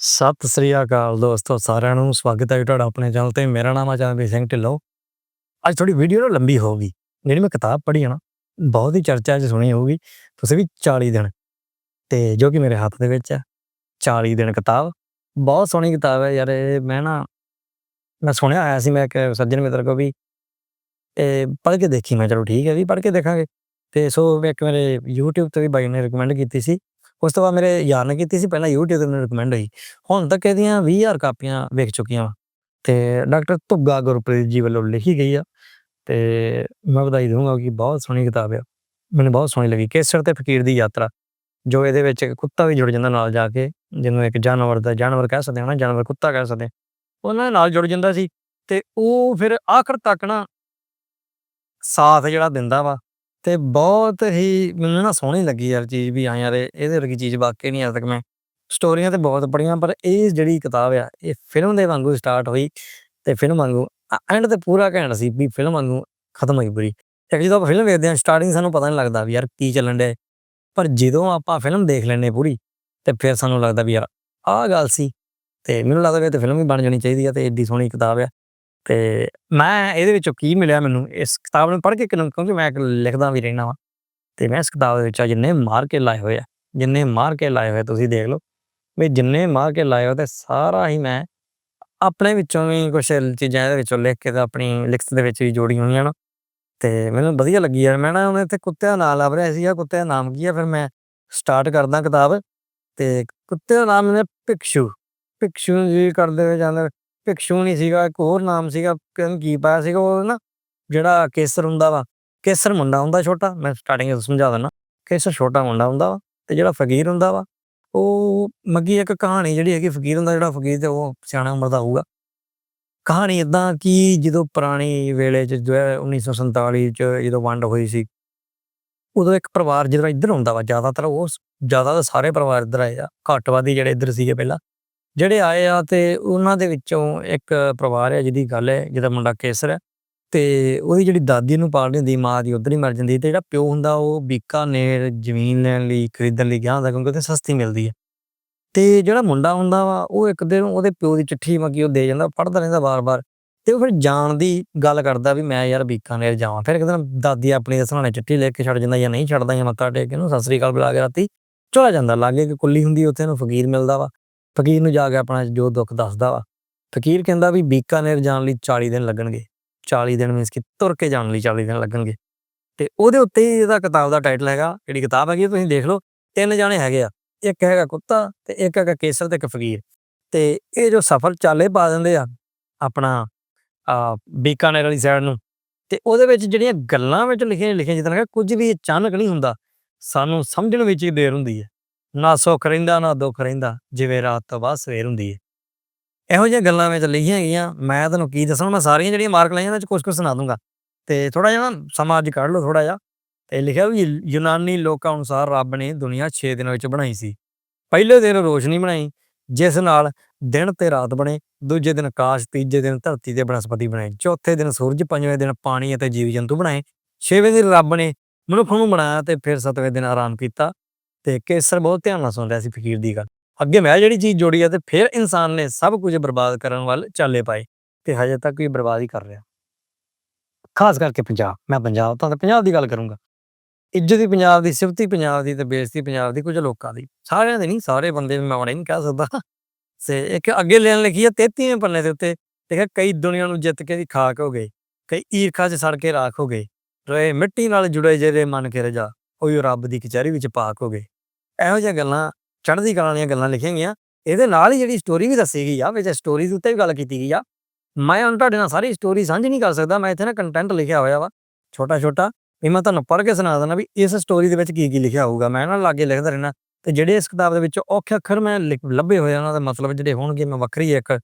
ਸਤਿ ਸ੍ਰੀ ਅਕਾਲ ਦੋਸਤੋ, ਸਾਰਿਆਂ ਨੂੰ ਸਵਾਗਤ ਹੈ ਜੀ ਤੁਹਾਡਾ ਆਪਣੇ ਚੈਨਲ ਤੇ। ਮੇਰਾ ਨਾਮ ਹੈ ਚਰਨਵੀਰ ਸਿੰਘ ਢਿੱਲੋਂ। ਅੱਜ ਥੋੜੀ ਵੀਡੀਓ ਨਾ ਲੰਬੀ ਹੋਊਗੀ, ਜਿਹੜੀ ਮੈਂ ਕਿਤਾਬ ਪੜ੍ਹੀ ਹੈ ਨਾ, ਬਹੁਤ ਹੀ ਚਰਚਾ 'ਚ ਸੁਣੀ ਹੋਊਗੀ। ਤੁਸੀਂ ਵੀ 40 ਦਿਨ, ਤੇ ਜੋ ਕਿ ਮੇਰੇ ਹੱਥ ਦੇ ਵਿੱਚ ਹੈ 40 ਦਿਨ ਕਿਤਾਬ। ਬਹੁਤ ਸੋਹਣੀ ਕਿਤਾਬ ਹੈ ਯਾਰ, ਇਹ ਮੈਂ ਨਾ, ਮੈਂ ਸੁਣਿਆ ਆਇਆ ਸੀ, ਮੈਂ ਇੱਕ ਸੱਜਣ ਮਿੱਤਰ ਕੋ ਵੀ ਇਹ ਪੜ੍ਹ ਕੇ ਦੇਖੀ, ਮੈਂ ਚਲੋ ਠੀਕ ਹੈ ਵੀ ਪੜ੍ਹ ਕੇ ਦੇਖਾਂਗੇ। ਤੇ ਸੋ ਇੱਕ ਮੇਰੇ YouTube ਤੇ ਵੀ ਬਾਈ ਨੇ ਰეკਮੈਂਡ ਕੀਤੀ ਸੀ ਉਸ ਤੋਂ ਬਾਅਦ ਮੇਰੇ ਯਾਰ ਨੇ ਕੀਤੀ ਸੀ, ਪਹਿਲਾਂ YouTube ਤੇ ਮੈਨੂੰ ਰეკਮੈਂਡ ਹੋਈ। ਹੁਣ ਤੱਕ ਇਹਦੀਆਂ 20000 ਕਾਪੀਆਂ ਵਿਕ ਚੁੱਕੀਆਂ ਵਾ। ਤੇ ਡਾਕਟਰ ਧੁੱਗਾ ਗੁਰਪ੍ਰੀਤ ਜੀ ਵੱਲੋਂ ਲਿਖੀ ਗਈ ਆ। ਤੇ ਮੈਂ ਵਧਾਈ ਦਊਂਗਾ ਕਿ ਬਹੁਤ ਸੋਹਣੀ ਕਿਤਾਬ ਆ। ਮੈਨੂੰ ਬਹੁਤ ਸੋਹਣੀ ਲੱਗੀ। ਕੇਸਰ ਤੇ ਫਕੀਰ ਦੀ ਯਾਤਰਾ, ਜੋ ਇਹਦੇ ਵਿੱਚ ਕੁੱਤਾ ਵੀ ਜੁੜ ਜਾਂਦਾ ਨਾਲ ਜਾ ਕੇ, ਜਿਹਨੂੰ ਇੱਕ ਜਾਨਵਰ ਦਾ ਜਾਨਵਰ ਕਹਿ ਸਕਦੇ ਹਾਂ ਨਾ, ਜਾਨਵਰ ਕੁੱਤਾ ਕਹਿ ਸਕਦੇ ਹਾਂ। ਉਹਨਾਂ ਦੇ ਨਾਲ ਜੁੜ ਜਾਂਦਾ ਸੀ। ਤੇ ਉਹ ਫਿਰ ਆਖਰ ਤੱਕ ਨਾ ਸਾਥ ਜਿਹੜਾ ਦਿੰਦਾ ਵਾ ਤੇ ਬਹੁਤ ਹੀ ਮੈਨੂੰ ਨਾ ਸੋਹਣੀ ਲੱਗੀ ਯਾਰ ਚੀਜ਼ ਵੀ, ਹਾਂ ਯਾਰ ਇਹ- ਇਹਦੇ ਵਰਗੀ ਚੀਜ਼ ਵਾਕਈ ਨਹੀਂ ਅੱਜ ਤੱਕ ਮੈਂ। ਸਟੋਰੀਆਂ ਤੇ ਬਹੁਤ ਪੜ੍ਹੀਆਂ, ਪਰ ਇਹ ਜਿਹੜੀ ਕਿਤਾਬ ਆ, ਇਹ ਫਿਲਮ ਦੇ ਵਾਂਗੂ ਸਟਾਰਟ ਹੋਈ ਤੇ ਫਿਲਮ ਵਾਂਗੂ ਐਂਡ ਤੇ ਪੂਰਾ ਘੈਂਟ ਸੀ ਵੀ ਫਿਲਮ ਵਾਂਗੂ ਖਤਮ ਹੋਈ ਪੂਰੀ। ਇੱਕ ਜਦੋਂ ਆਪਾਂ ਫਿਲਮ ਵੇਖਦੇ ਹਾਂ ਸਟਾਰਟਿੰਗ ਸਾਨੂੰ ਪਤਾ ਨਹੀਂ ਲੱਗਦਾ ਵੀ ਯਾਰ ਕੀ ਚੱਲਣ ਡਿਆ। ਪਰ ਜਦੋਂ ਆਪਾਂ ਫਿਲਮ ਦੇਖ ਲੈਂਦੇ ਪੂਰੀ, ਤੇ ਫਿਰ ਸਾਨੂੰ ਲੱਗਦਾ ਵੀ ਯਾਰ ਆਹ ਗੱਲ ਸੀ। ਤੇ ਮੈਨੂੰ ਲੱਗਦਾ ਵੀ ਇਹ ਤੇ ਫਿਲਮ ਵੀ ਬਣ ਜਾਣੀ ਚਾਹੀਦੀ ਆ ਤੇ ਏਡੀ ਸੋਹਣੀ ਕਿਤਾਬ ਆ। ਤੇ ਮੈਂ ਇਹਦੇ ਵਿੱਚੋਂ ਕੀ ਮਿਲਿਆ ਮੈਨੂੰ? ਇਸ ਕਿਤਾਬ ਨੂੰ ਪੜ੍ਹ ਕੇ ਕਿਉਂ- ਕਿਉਂਕਿ ਮੈਂ ਇੱਕ ਲਿਖਦਾ ਵੀ ਰਹਿਣਾ ਵਾ। ਤੇ ਮੈਂ ਇਸ ਕਿਤਾਬ ਦੇ ਵਿੱਚ ਜਿੰਨੇ ਮਾਰ ਕੇ ਲਾਏ ਹੋਏ ਆ, ਜਿੰਨੇ ਮਾਰ ਕੇ ਲਾਏ ਹੋਏ ਤੁਸੀਂ ਦੇਖ ਲਓ। ਵੀ ਜਿੰਨੇ ਮਾਰ ਕੇ ਲਾਏ ਹੋ ਤੇ ਸਾਰਾ ਹੀ ਮੈਂ ਆਪਣੇ ਵਿੱਚੋਂ ਵੀ ਕੁਝ ਚੀਜ਼ਾਂ ਇਹਦੇ ਵਿੱਚੋਂ ਲਿਖ ਕੇ ਤਾਂ ਆਪਣੀ ਲਿਖਤ ਦੇ ਵਿੱਚ ਵੀ ਜੋੜੀ ਹੋਈਆਂ ਨਾ। ਤੇ ਮੈਨੂੰ ਵਧੀਆ ਲੱਗੀ ਯਾਰ, ਮੈਂ ਨਾ ਉਹਨੇ ਤੇ ਕੁੱਤਿਆਂ ਨਾਲ ਲੱਭ ਰਿਹਾ ਸੀ ਆ ਕੁੱਤੇ ਦਾ ਨਾਮ ਕੀ ਆ? ਫਿਰ ਮੈਂ ਸਟਾਰਟ ਕਰਦਾ ਕਿਤਾਬ। ਤੇ ਕੁੱਤੇ ਦਾ ਨਾਮ ਨੇ ਭਿਕਸ਼ੂ ਭਿਕਸ਼ੂ ਜੀ ਕਰਦੇ ਹੋਏ ਜਾਂਦੇ ਭਿਕਸ਼ੂ ਨਹੀਂ ਸੀਗਾ, ਇੱਕ ਹੋਰ ਨਾਮ ਸੀਗਾ ਕਿਨ ਕੀ ਪਾਇਆ ਸੀਗਾ ਉਹ ਨਾ, ਜਿਹੜਾ ਕੇਸਰ ਹੁੰਦਾ ਵਾ, ਕੇਸਰ ਮੁੰਡਾ ਹੁੰਦਾ ਛੋਟਾ, ਮੈਂ ਸਟਾਰਟਿੰਗ ਵਿੱਚ ਸਮਝਾ ਦਿੰਦਾ ਕੇਸਰ ਛੋਟਾ ਮੁੰਡਾ ਹੁੰਦਾ ਵਾ ਤੇ ਜਿਹੜਾ ਫਕੀਰ ਹੁੰਦਾ ਵਾ, ਉਹ ਮੱਗੀ ਇੱਕ ਕਹਾਣੀ ਜਿਹੜੀ ਹੈਗੀ, ਫਕੀਰ ਹੁੰਦਾ ਜਿਹੜਾ ਫਕੀਰ ਤੇ ਉਹ ਸਿਆਣਾ ਉਮਰ ਦਾ ਹੋਊਗਾ। ਕਹਾਣੀ ਇਦਾਂ ਕਿ ਜਦੋਂ ਪੁਰਾਣੀ ਵੇਲੇ ਚ ਜੋ ਹੈ 1947 ਚ ਜਦੋਂ ਵੰਡ ਹੋਈ ਸੀ, ਉਦੋਂ ਇੱਕ ਪਰਿਵਾਰ ਜਿਹੜਾ ਇੱਧਰ ਹੁੰਦਾ ਵਾ ਜ਼ਿਆਦਾਤਰ, ਉਹ ਸ- ਜ਼ਿਆਦਾ ਸਾਰੇ ਪਰਿਵਾਰ ਇੱਧਰ ਆਏ ਆ ਘੱਟਵਾਦੀ ਜਿਹੜੇ ਇੱਧਰ ਸੀਗੇ ਪਹਿਲਾਂ ਜਿਹੜੇ ਆਏ ਆ ਤੇ ਉਹਨਾਂ ਦੇ ਵਿੱਚੋਂ ਇੱਕ ਪਰਿਵਾਰ ਹੈ ਜਿਹਦੀ ਗੱਲ ਹੈ, ਜਿਹਦਾ ਮੁੰਡਾ ਕੇਸਰ ਹੈ ਤੇ ਉਹਦੀ ਜਿਹੜੀ ਦਾਦੀ ਨੂੰ ਪਾਲਦੀ ਹੁੰਦੀ, ਮਾਂ ਦੀ ਉਧਰ ਹੀ ਮਰ ਜਾਂਦੀ ਤੇ ਜਿਹੜਾ ਪਿਓ ਹੁੰਦਾ ਉਹ ਬੀਕਾਨੇਰ ਜ਼ਮੀਨ ਲੈਣ ਲਈ, ਖਰੀਦਣ ਲਈ ਗਿਆ ਹੁੰਦਾ ਕਿਉਂਕਿ ਉੱਥੇ ਸਸਤੀ ਮਿਲਦੀ ਹੈ। ਤੇ ਜਿਹੜਾ ਮੁੰਡਾ ਹੁੰਦਾ ਵਾ, ਉਹ ਇੱਕ ਦਿਨ ਉਹਦੇ ਪਿਓ ਦੀ ਚਿੱਠੀ ਮੰਗੀ ਉਹ ਦੇ ਜਾਂਦਾ ਪੜ੍ਹਦਾ ਰਹਿੰਦਾ ਵਾਰ-ਵਾਰ ਤੇ ਉਹ ਫਿਰ ਜਾਣ ਦੀ ਗੱਲ ਕਰਦਾ ਵੀ ਮੈਂ ਯਾਰ ਬੀਕਾਨੇਰ ਜਾਵਾਂ। ਫਿਰ ਇੱਕ ਦਿਨ ਦਾਦੀ ਆਪਣੀ ਦੇ ਸਹਾਣੇ ਚਿੱਠੀ ਲੈ ਕੇ ਛੱਡ ਜਾਂਦਾ ਜਾਂ ਨਹੀਂ ਛੱਡਦਾ ਜਾਂ ਮੱਥਾ ਟੇਕ ਕੇ ਉਹਨੂੰ ਸਤਿ ਸ੍ਰੀ ਅਕਾਲ ਬੁਲਾ ਕੇ ਰਾਤੀ ਚਲਾ ਜਾਂਦਾ। ਲਾਗੇ ਇੱਕ ਕੁੱਲੀ ਹੁੰਦੀ ਉੱਥੇ ਉਹਨੂੰ ਫਕੀਰ ਮਿਲਦਾ ਵਾ। ਫਕੀਰ ਨੂੰ ਜਾ ਕੇ ਆਪਣਾ ਜੋ ਦੁੱਖ ਦੱਸਦਾ ਵਾ। ਫਕੀਰ ਕਹਿੰਦਾ ਵੀ ਬੀਕਾਨੇਰ ਜਾਣ ਲਈ 40 ਦਿਨ ਲੱਗਣਗੇ। 40 ਦਿਨ ਮੀਨਸ ਕਿ ਤੁਰ ਕੇ ਜਾਣ ਲਈ 40 ਦਿਨ ਲੱਗਣਗੇ। ਤੇ ਉਹਦੇ ਉੱਤੇ ਹੀ ਇਹਦਾ ਕਿਤਾਬ ਦਾ ਟਾਈਟਲ ਹੈਗਾ। ਜਿਹੜੀ ਕਿਤਾਬ ਹੈਗੀ ਤੁਸੀਂ ਦੇਖ ਲਓ। ਤਿੰਨ ਜਾਣੇ ਹੈਗੇ ਆ। ਇੱਕ ਹੈਗਾ ਕੁੱਤਾ ਤੇ ਇੱਕ ਹੈਗਾ ਕੇਸਰ ਤੇ ਇੱਕ ਫਕੀਰ। ਤੇ ਇਹ ਜੋ ਸਫ਼ਰ ਚਾਲੇ ਪਾ ਦਿੰਦੇ ਆ ਆਪਣਾ, ਆ, ਬੀਕਾਨੇਰ ਵਾਲੀ ਸਾਈਡ ਨੂੰ, ਤੇ ਉਹਦੇ ਵਿੱਚ ਜਿਹੜੀਆਂ ਗੱਲਾਂ ਵਿੱਚ ਲਿਖੀਆਂ ਲਿਖੀਆਂ ਜਿੱਦਾਂ ਕਿ ਕੁਝ ਵੀ ਅਚਾਨਕ ਨਹੀਂ ਹੁੰਦਾ। ਸਾਨੂੰ ਸਮਝਣ ਵਿੱਚ ਹੀ ਦੇਰ ਹੁੰਦੀ ਹੈ। ਨਾ ਸੁੱਖ ਰਹਿੰਦਾ, ਨਾ ਦੁੱਖ ਰਹਿੰਦਾ, ਜਿਵੇਂ ਰਾਤ ਤੋਂ ਬਾਅਦ ਸਵੇਰ ਹੁੰਦੀ ਹੈ ਇਹੋ ਜਿਹੀਆਂ ਗੱਲਾਂ ਵਿੱਚ ਲਿਖੀਆਂ ਗਈਆਂ, ਮੈਂ ਤੁਹਾਨੂੰ ਕੀ ਦੱਸਾਂ, ਮੈਂ ਸਾਰੀਆਂ ਜਿਹੜੀਆਂ ਮਾਰਕ ਲਾਈਆਂ ਇਹਨਾਂ ਚ ਕੁਝ ਕੁਝ ਸੁਣਾ ਦੂੰਗਾ। ਤੇ ਥੋੜਾ ਜਿਹਾ ਨਾ ਸਮਾਂ ਅੱਜ ਕੱਢ ਲਓ ਥੋੜਾ ਜਿਹਾ। ਤੇ ਲਿਖਿਆ ਵੀ ਯੂਨਾਨੀ ਲੋਕਾਂ ਅਨੁਸਾਰ ਰੱਬ ਨੇ ਦੁਨੀਆ 6 ਦਿਨਾਂ ਵਿੱਚ ਬਣਾਈ ਸੀ। ਪਹਿਲੇ ਦਿਨ ਰੋਸ਼ਨੀ ਬਣਾਈ, ਜਿਸ ਨਾਲ ਦਿਨ ਤੇ ਰਾਤ ਬਣੇ, ਦੂਜੇ ਦਿਨ ਆਕਾਸ਼, ਤੀਜੇ ਦਿਨ ਧਰਤੀ ਤੇ ਬਨਸਪਤੀ ਬਣਾਈ, ਚੌਥੇ ਦਿਨ ਸੂਰਜ, ਪੰਜਵੇਂ ਦਿਨ ਪਾਣੀ ਅਤੇ ਜੀਵ ਜੰਤੂ ਬਣਾਏ। ਛੇਵੇਂ ਦਿਨ ਰੱਬ ਨੇ ਮਨੁੱਖ ਨੂੰ ਬਣਾਇਆ ਤੇ ਫਿਰ ਸੱਤਵੇਂ ਦਿਨ ਆਰਾਮ ਕੀਤਾ। ਤੇ ਕੇਸਰ ਬਹੁਤ ਧਿਆਨ ਨਾਲ ਸੁਣ ਰਿਹਾ ਸੀ ਫਕੀਰ ਦੀ ਗੱਲ। ਅੱਗੇ ਮੈਂ ਜਿਹੜੀ ਚੀਜ਼ ਜੋੜੀ ਆ ਤੇ ਫਿਰ ਇਨਸਾਨ ਨੇ ਸਭ ਕੁਝ ਬਰਬਾਦ ਕਰਨ ਵੱਲ ਚਾਲੇ ਪਾਏ ਤੇ ਹਜੇ ਤੱਕ ਵੀ ਬਰਬਾਦ ਹੀ ਕਰ ਰਿਹਾ। ਖਾਸ ਕਰਕੇ ਪੰਜਾਬ, ਮੈਂ ਪੰਜਾਬ ਤਾਂ ਪੰਜਾਬ ਦੀ ਗੱਲ ਕਰੂੰਗਾ। ਇੱਜ਼ਤ ਹੀ ਪੰਜਾਬ ਦੀ, ਸਿਫਤੀ ਪੰਜਾਬ ਦੀ ਤੇ ਬੇਇੱਜ਼ਤੀ ਪੰਜਾਬ ਦੀ, ਕੁਝ ਲੋਕਾਂ ਦੀ। ਸਾਰਿਆਂ ਦੇ ਨਹੀਂ, ਸਾਰੇ ਬੰਦੇ ਮੈਂ ਮਾੜੇ ਨਹੀਂ ਕਹਿ ਸਕਦਾ। ਸੇ ਇੱਕ ਅੱਗੇ ਲੈਣ ਲਿਖੀ ਆ 33ਵੇਂ ਪੰਨੇ ਦੇ ਉੱਤੇ ਦੇਖਿਆ ਕਈ ਦੁਨੀਆ ਨੂੰ ਜਿੱਤ ਕੇ ਦੀ ਖਾਕ ਹੋ ਗਏ, ਕਈ ਈਰਖਾ 'ਚ ਸੜ ਕੇ ਰਾਖ ਹੋ ਗਏ, ਰਹੇ ਮਿੱਟੀ ਨਾਲ ਜੁੜੇ ਜਿਹੜੇ ਮਨ ਕੇ ਰਜਾ ਉਹ ਰੱਬ ਦੀ ਕਚਹਿਰੀ ਵਿੱਚ ਪਾਕ ਹੋ ਗਏ ਇਹੋ ਜਿਹੀਆਂ ਗੱਲਾਂ, ਚੜ੍ਹਦੀ ਕਲਾ ਦੀਆਂ ਗੱਲਾਂ ਲਿਖੀਆਂ ਗਈਆਂ। ਇਹਦੇ ਨਾਲ ਹੀ ਜਿਹੜੀ ਸਟੋਰੀ ਵੀ ਦੱਸੀ ਗਈ ਆ, ਵਿੱਚ ਸਟੋਰੀ ਦੇ ਉੱਤੇ ਵੀ ਗੱਲ ਕੀਤੀ ਗਈ ਆ। ਮੈਂ ਹੁਣ ਤੁਹਾਡੇ ਨਾਲ ਸਾਰੀ ਸਟੋਰੀ ਸਾਂਝੀ ਨਹੀਂ ਕਰ ਸਕਦਾ, ਮੈਂ ਇੱਥੇ ਨਾ ਕੰਟੈਂਟ ਲਿਖਿਆ ਹੋਇਆ ਵਾ ਛੋਟਾ ਛੋਟਾ ਵੀ ਮੈਂ ਤੁਹਾਨੂੰ ਪੜ੍ਹ ਕੇ ਸੁਣਾ ਦਿੰਦਾ ਵੀ ਇਸ ਸਟੋਰੀ ਦੇ ਵਿੱਚ ਕੀ ਕੀ ਲਿਖਿਆ ਹੋਊਗਾ। ਮੈਂ ਨਾ ਲਾਗੇ ਲਿਖਦਾ ਰਹਿਣਾ ਤੇ ਜਿਹੜੇ ਇਸ ਕਿਤਾਬ ਦੇ ਵਿੱਚ ਔਖੇ ਅੱਖਰ ਮੈਂ ਲਿਖ- ਲੱਭੇ ਹੋਏ ਉਹਨਾਂ ਦਾ ਮਤਲਬ ਜਿਹੜੇ ਹੋਣਗੇ, ਮੈਂ ਵੱਖਰੀ ਇੱਕ